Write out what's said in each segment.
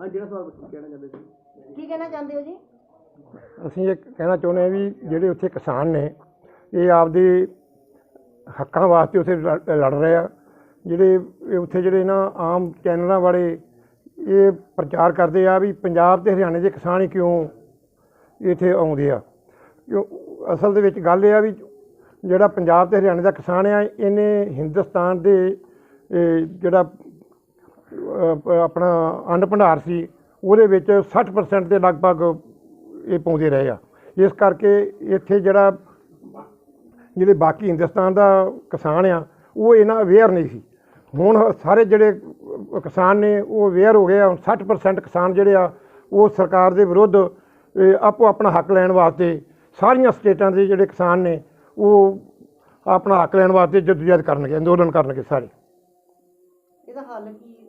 ਹਾਂ ਜਿਹੜਾ ਸਵਾਲ ਕਹਿਣਾ ਚਾਹੁੰਦੇ ਸੀ। ਕੀ ਕਹਿਣਾ ਚਾਹੁੰਦੇ ਹੋ ਜੀ? ਅਸੀਂ ਇਹ ਕਹਿਣਾ ਚਾਹੁੰਦੇ ਹਾਂ ਵੀ ਜਿਹੜੇ ਉੱਥੇ ਕਿਸਾਨ ਨੇ ਇਹ ਆਪਦੇ ਹੱਕਾਂ ਵਾਸਤੇ ਉੱਥੇ ਲੜ ਲੜ ਰਹੇ ਆ। ਜਿਹੜੇ ਇਹ ਉੱਥੇ ਜਿਹੜੇ ਨਾ ਆਮ ਚੈਨਲਾਂ ਵਾਲੇ ਇਹ ਪ੍ਰਚਾਰ ਕਰਦੇ ਆ ਵੀ ਪੰਜਾਬ ਤੇ ਹਰਿਆਣੇ ਦੇ ਕਿਸਾਨ ਹੀ ਕਿਉਂ ਇੱਥੇ ਆਉਂਦੇ ਆ। ਕਿਉਂ ਅਸਲ ਦੇ ਵਿੱਚ ਗੱਲ ਇਹ ਆ ਵੀ ਜਿਹੜਾ ਪੰਜਾਬ ਤੇ ਹਰਿਆਣੇ ਦਾ ਕਿਸਾਨ ਆ ਇਹਨੇ ਹਿੰਦੁਸਤਾਨ ਦੇ ਇਹ ਜਿਹੜਾ ਆਪਣਾ ਅੰਨ ਭੰਡਾਰ ਸੀ, ਉਹਦੇ ਵਿੱਚ 60% ਦੇ ਲਗਭਗ ਇਹ ਪਾਉਂਦੇ ਰਹੇ ਆ। ਇਸ ਕਰਕੇ ਇੱਥੇ ਜਿਹੜਾ ਜਿਹੜੇ ਬਾਕੀ ਹਿੰਦੁਸਤਾਨ ਦਾ ਕਿਸਾਨ ਆ, ਉਹ ਇਹਨਾਂ ਅਵੇਅਰ ਨਹੀਂ ਸੀ। ਹੁਣ ਸਾਰੇ ਜਿਹੜੇ ਕਿਸਾਨ ਨੇ, ਉਹ ਅਵੇਅਰ ਹੋ ਗਏ ਆ, ਹੁਣ 60% ਕਿਸਾਨ ਜਿਹੜੇ ਆ, ਉਹ ਸਰਕਾਰ ਦੇ ਵਿਰੁੱਧ ਆਪੋ ਆਪਣਾ ਹੱਕ ਲੈਣ ਵਾਸਤੇ ਸਾਰੀਆਂ ਸਟੇਟਾਂ ਦੇ ਜਿਹੜੇ ਕਿਸਾਨ ਨੇ, ਉਹ ਆਪਣਾ ਹੱਕ ਲੈਣ ਵਾਸਤੇ ਜਦੋਜਹਿਦ ਕਰਨਗੇ, ਅੰਦੋਲਨ ਕਰਨਗੇ ਸਾਰੇ। ਇਹਦਾ ਹੱਲ ਕੀ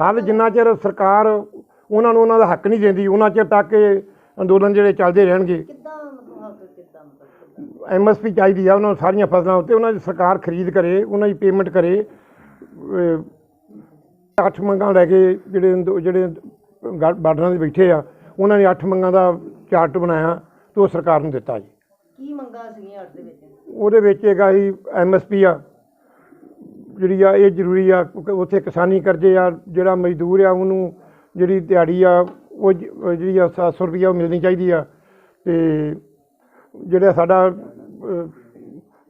ਹਾਲ ਜਿੰਨਾ ਚਿਰ ਸਰਕਾਰ ਉਹਨਾਂ ਨੂੰ ਉਹਨਾਂ ਦਾ ਹੱਕ ਨਹੀਂ ਦਿੰਦੀ ਉਹਨਾਂ ਚਿਰ ਤੱਕ ਇਹ ਅੰਦੋਲਨ ਜਿਹੜੇ ਚੱਲਦੇ ਰਹਿਣਗੇ। ਕਿੱਦਾਂ ਮਤਲਬ ਕਿੱਦਾਂ? ਐਮਐਸਪੀ ਚਾਹੀਦੀ ਆ ਉਹਨਾਂ ਨੂੰ ਸਾਰੀਆਂ ਫਸਲਾਂ ਉੱਤੇ ਉਹਨਾਂ ਦੀ ਸਰਕਾਰ ਖਰੀਦ ਕਰੇ ਉਹਨਾਂ ਦੀ ਪੇਮੈਂਟ ਕਰੇ। ਅੱਠ ਮੰਗਾਂ ਲੈ ਕੇ ਜਿਹੜੇ ਜਿਹੜੇ ਬਾਰਡਰਾਂ 'ਤੇ ਬੈਠੇ ਆ ਉਹਨਾਂ ਨੇ ਅੱਠ ਮੰਗਾਂ ਦਾ ਚਾਰਟ ਬਣਾਇਆ ਤੇ ਉਹ ਸਰਕਾਰ ਨੂੰ ਦਿੱਤਾ ਜੀ। ਕੀ ਮੰਗਾਂ ਸੀਗੀਆਂ ਅੱਡ ਦੇ ਵਿੱਚ? ਉਹਦੇ ਵਿੱਚ ਹੈਗਾ ਹੀ ਐਮਐਸਪੀ ਆ। ਜਿਹੜੀ ਆ ਇਹ ਜ਼ਰੂਰੀ ਆ ਕਿਉਂਕਿ ਉੱਥੇ ਕਿਸਾਨੀ ਕਰਜ਼ੇ ਆ ਜਿਹੜਾ ਮਜ਼ਦੂਰ ਆ ਉਹਨੂੰ ਜਿਹੜੀ ਦਿਹਾੜੀ ਆ ਉਹ ਜ- ਜਿਹੜੀ ਆ 700 ਰੁਪਈਆ ਉਹ ਮਿਲਣੀ ਚਾਹੀਦੀ ਆ। ਤੇ ਜਿਹੜਾ ਸਾਡਾ ਅਹ,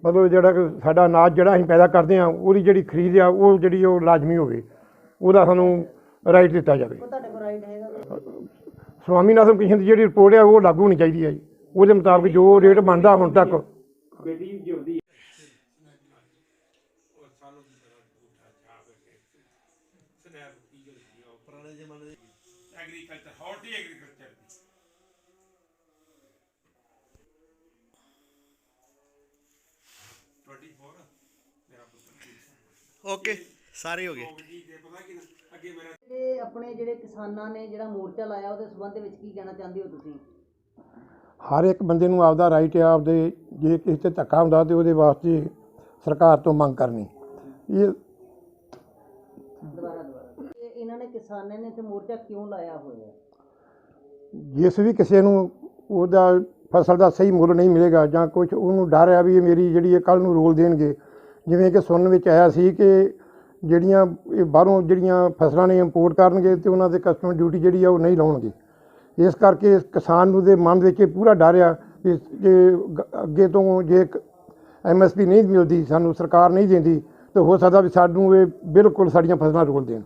ਮਤਲਬ ਜਿਹੜਾ ਕਿ ਸਾਡਾ ਅਨਾਜ ਜਿਹੜਾ ਅਸੀਂ ਪੈਦਾ ਕਰਦੇ ਆ ਉਹਦੀ ਜਿਹੜੀ ਖਰੀਦ ਆ ਉਹ ਜਿਹੜੀ ਉਹ ਲਾਜ਼ਮੀ ਹੋਵੇ ਉਹਦਾ ਸਾਨੂੰ ਰਾਈਟ ਦਿੱਤਾ ਜਾਵੇ। ਤੁਹਾਡੇ ਕੋਲ ਰਾਈਟ ਹੈਗਾ। ਸਵਾਮੀਨਾਥਨ ਕਮਿਸ਼ਨ ਦੀ ਜਿਹੜੀ ਰਿਪੋਰਟ ਆ ਉਹ ਲਾਗੂ ਹੋਣੀ ਚਾਹੀਦੀ ਹੈ ਜੀ। ਉਹਦੇ ਮੁਤਾਬਕ ਜੋ ਰੇਟ ਬਣਦਾ ਹੁਣ ਤੱਕ। ਬੇਟੀ ਜਿਉਂਦੀ ਓਕੇ ਸਾਰੇ ਹੋ ਗਏ। ਆਪਣੇ ਜਿਹੜੇ ਕਿਸਾਨਾਂ ਨੇ ਜਿਹੜਾ ਮੋਰਚਾ ਲਾਇਆ ਉਹਦੇ ਸੰਬੰਧ ਵਿੱਚ ਕੀ ਕਹਿਣਾ ਚਾਹੁੰਦੇ ਹੋ ਤੁਸੀਂ? ਹਰ ਇੱਕ ਬੰਦੇ ਨੂੰ ਆਪਦਾ ਰਾਈਟ ਹੈ ਆਪਦੇ ਜੇ ਕਿਸੇ ਤੇ ਧੱਕਾ ਹੁੰਦਾ ਤੇ ਉਹਦੇ ਵਾਸਤੇ ਸਰਕਾਰ ਤੋਂ ਮੰਗ ਕਰਨੀ। ਇਹ ਦੁਬਾਰਾ ਦੁਬਾਰਾ। ਇਹ ਇਹਨਾਂ ਨੇ ਕਿਸਾਨਾਂ ਨੇ ਤੇ ਮੋਰਚਾ ਕਿਉਂ ਲਾਇਆ ਹੋਇਆ ਜਿਸ ਵੀ ਕਿਸੇ ਨੂੰ ਉਹਦਾ ਫਸਲ ਦਾ ਸਹੀ ਮੁੱਲ ਨਹੀਂ ਮਿਲੇਗਾ ਜਾਂ ਕੁਝ ਉਹਨੂੰ ਡਰ ਆ ਵੀ ਇਹ ਮੇਰੀ ਜਿਹੜੀ ਇਹ ਕੱਲ ਨੂੰ ਰੋਲ ਦੇਣਗੇ। ਜਿਵੇਂ ਕਿ ਸੁਣਨ ਵਿੱਚ ਆਇਆ ਸੀ ਕਿ ਜਿਹੜੀਆਂ ਇਹ ਬਾਹਰੋਂ ਜਿਹੜੀਆਂ ਫਸਲਾਂ ਨੇ ਇੰਪੋਰਟ ਕਰਨਗੇ ਤੇ ਉਹਨਾਂ ਤੇ ਕਸਟਮ ਡਿਊਟੀ ਜਿਹੜੀ ਆ ਉਹ ਨਹੀਂ ਲਾਉਣਗੇ। ਇਸ ਕਰਕੇ ਇਸ ਕਿਸਾਨ ਨੂੰ ਦੇ ਮਨ ਵਿੱਚ ਇਹ ਪੂਰਾ ਡਰ ਆ ਕਿ ਜੇ ਅੱਗੇ ਤੋਂ ਜੇ ਐਮਐਸਪੀ ਨਹੀਂ ਮਿਲਦੀ ਸਾਨੂੰ ਸਰਕਾਰ ਨਹੀਂ ਦਿੰਦੀ ਤਾਂ ਹੋ ਸਕਦਾ ਵੀ ਸਾਨੂੰ ਇਹ ਬਿਲਕੁਲ ਸਾਡੀਆਂ ਫਸਲਾਂ ਰੋਲ ਦੇਣ।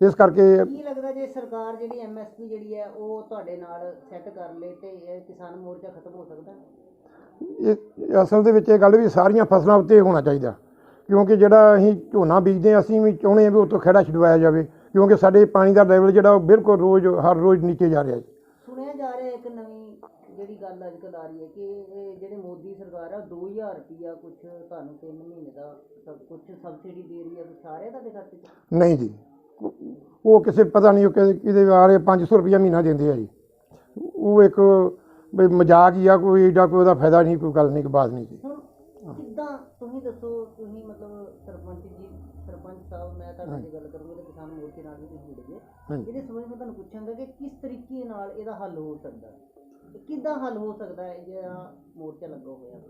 ਇਸ ਕਰਕੇ ਕੀ ਲੱਗਦਾ ਜੇ ਸਰਕਾਰ ਜਿਹੜੀ ਐਮਐਸਪੀ ਜਿਹੜੀ ਹੈ ਉਹ ਤੁਹਾਡੇ ਨਾਲ ਸੈੱਟ ਕਰ ਲੇ ਤੇ ਇਹ ਕਿਸਾਨ ਮੋਰਚਾ ਖਤਮ ਹੋ ਸਕਦਾ? ਇਹ ਅਸਲ ਦੇ ਵਿੱਚ ਇਹ ਗੱਲ ਵੀ ਸਾਰੀਆਂ ਫਸਲਾਂ ਉੱਤੇ ਹੋਣਾ ਚਾਹੀਦਾ। ਕਿਉਂਕਿ ਜਿਹੜਾ ਅਸੀਂ ਝੋਨਾ ਬੀਜਦੇ ਹਾਂ ਅਸੀਂ ਵੀ ਚਾਹੁੰਦੇ ਹਾਂ ਵੀ ਉਹ ਤੋਂ ਖੇੜਾ ਛਡਵਾਇਆ ਜਾਵੇ ਕਿਉਂਕਿ ਸਾਡੇ ਪਾਣੀ ਦਾ ਲੈਵਲ ਜਿਹੜਾ ਉਹ ਬਿਲਕੁਲ ਰੋਜ਼ ਹਰ ਰੋਜ਼ ਨੀਚੇ ਜਾ ਰਿਹਾ ਹੈ ਸੁਣਿਆ ਜਾ ਰਿਹਾ ਇੱਕ ਨਵੀਂ ਜਿਹੜੀ ਗੱਲ ਅੱਜ ਕੱਲ੍ਹ ਆ ਰਹੀ ਹੈ ਕਿ ਇਹ ਜਿਹੜੇ ਮੋਦੀ ਸਰਕਾਰ ਆ 2000 ਰੁਪਿਆ ਕੁਝ ਤੁਹਾਨੂੰ 3 ਮਹੀਨੇ ਦਾ ਸਭ ਕੁਝ ਸਬਸਿਡੀ ਦੇ ਰਹੀ ਹੈ ਸਾਰੇ ਤੁਹਾਡੇ ਖਾਤੇ 'ਚ? ਨਹੀਂ ਜੀ। ਉਹ ਕਿਸੇ ਪਤਾ ਨਹੀਂ ਉਹ ਕਿਹਦੇ ਆ ਰਹੇ 500 ਰੁਪਇਆ ਮਹੀਨਾ ਦਿੰਦੇ ਆ ਜੀ। ਉਹ ਇੱਕ ਮਜ਼ਾਕ ਹੀ ਆ ਕੋਈ ਏਡਾ ਕੋਈ ਉਹਦਾ ਫਾਇਦਾ ਨਹੀਂ ਕੋਈ ਗੱਲ ਨਹੀਂ ਕੋਈ ਬਾਤ ਨਹੀਂ ਜੀ। ਕਿੱਦਾਂ? ਤੁਸੀਂ ਦੱਸੋ ਤੁਸੀਂ ਮਤਲਬ ਸਰਪੰਚ ਜੀ ਸਰਪੰਚ ਸਾਹਿਬ ਮੈਂ ਤੁਹਾਡੇ ਨਾਲ ਗੱਲ ਕਰੂੰਗਾ ਤੇ ਕਿਸਾਨ ਮੋਰਚੇ ਨਾਲ ਵੀ ਤੁਸੀਂ ਜੁੜੋਗੇ ਹਾਂਜੀ। ਇਹਦੇ ਸੰਬੰਧ ਮੈਂ ਤੁਹਾਨੂੰ ਪੁੱਛਾਂਗਾ ਕਿ ਕਿਸ ਤਰੀਕੇ ਨਾਲ ਇਹਦਾ ਹੱਲ ਹੋ ਸਕਦਾ? ਹੈ ਤੇ ਕਿੱਦਾਂ ਹੱਲ ਹੋ ਸਕਦਾ ਹੈ ਜਿਹੜਾ ਮੋਰਚਾ ਲੱਗਾ ਹੋਇਆ?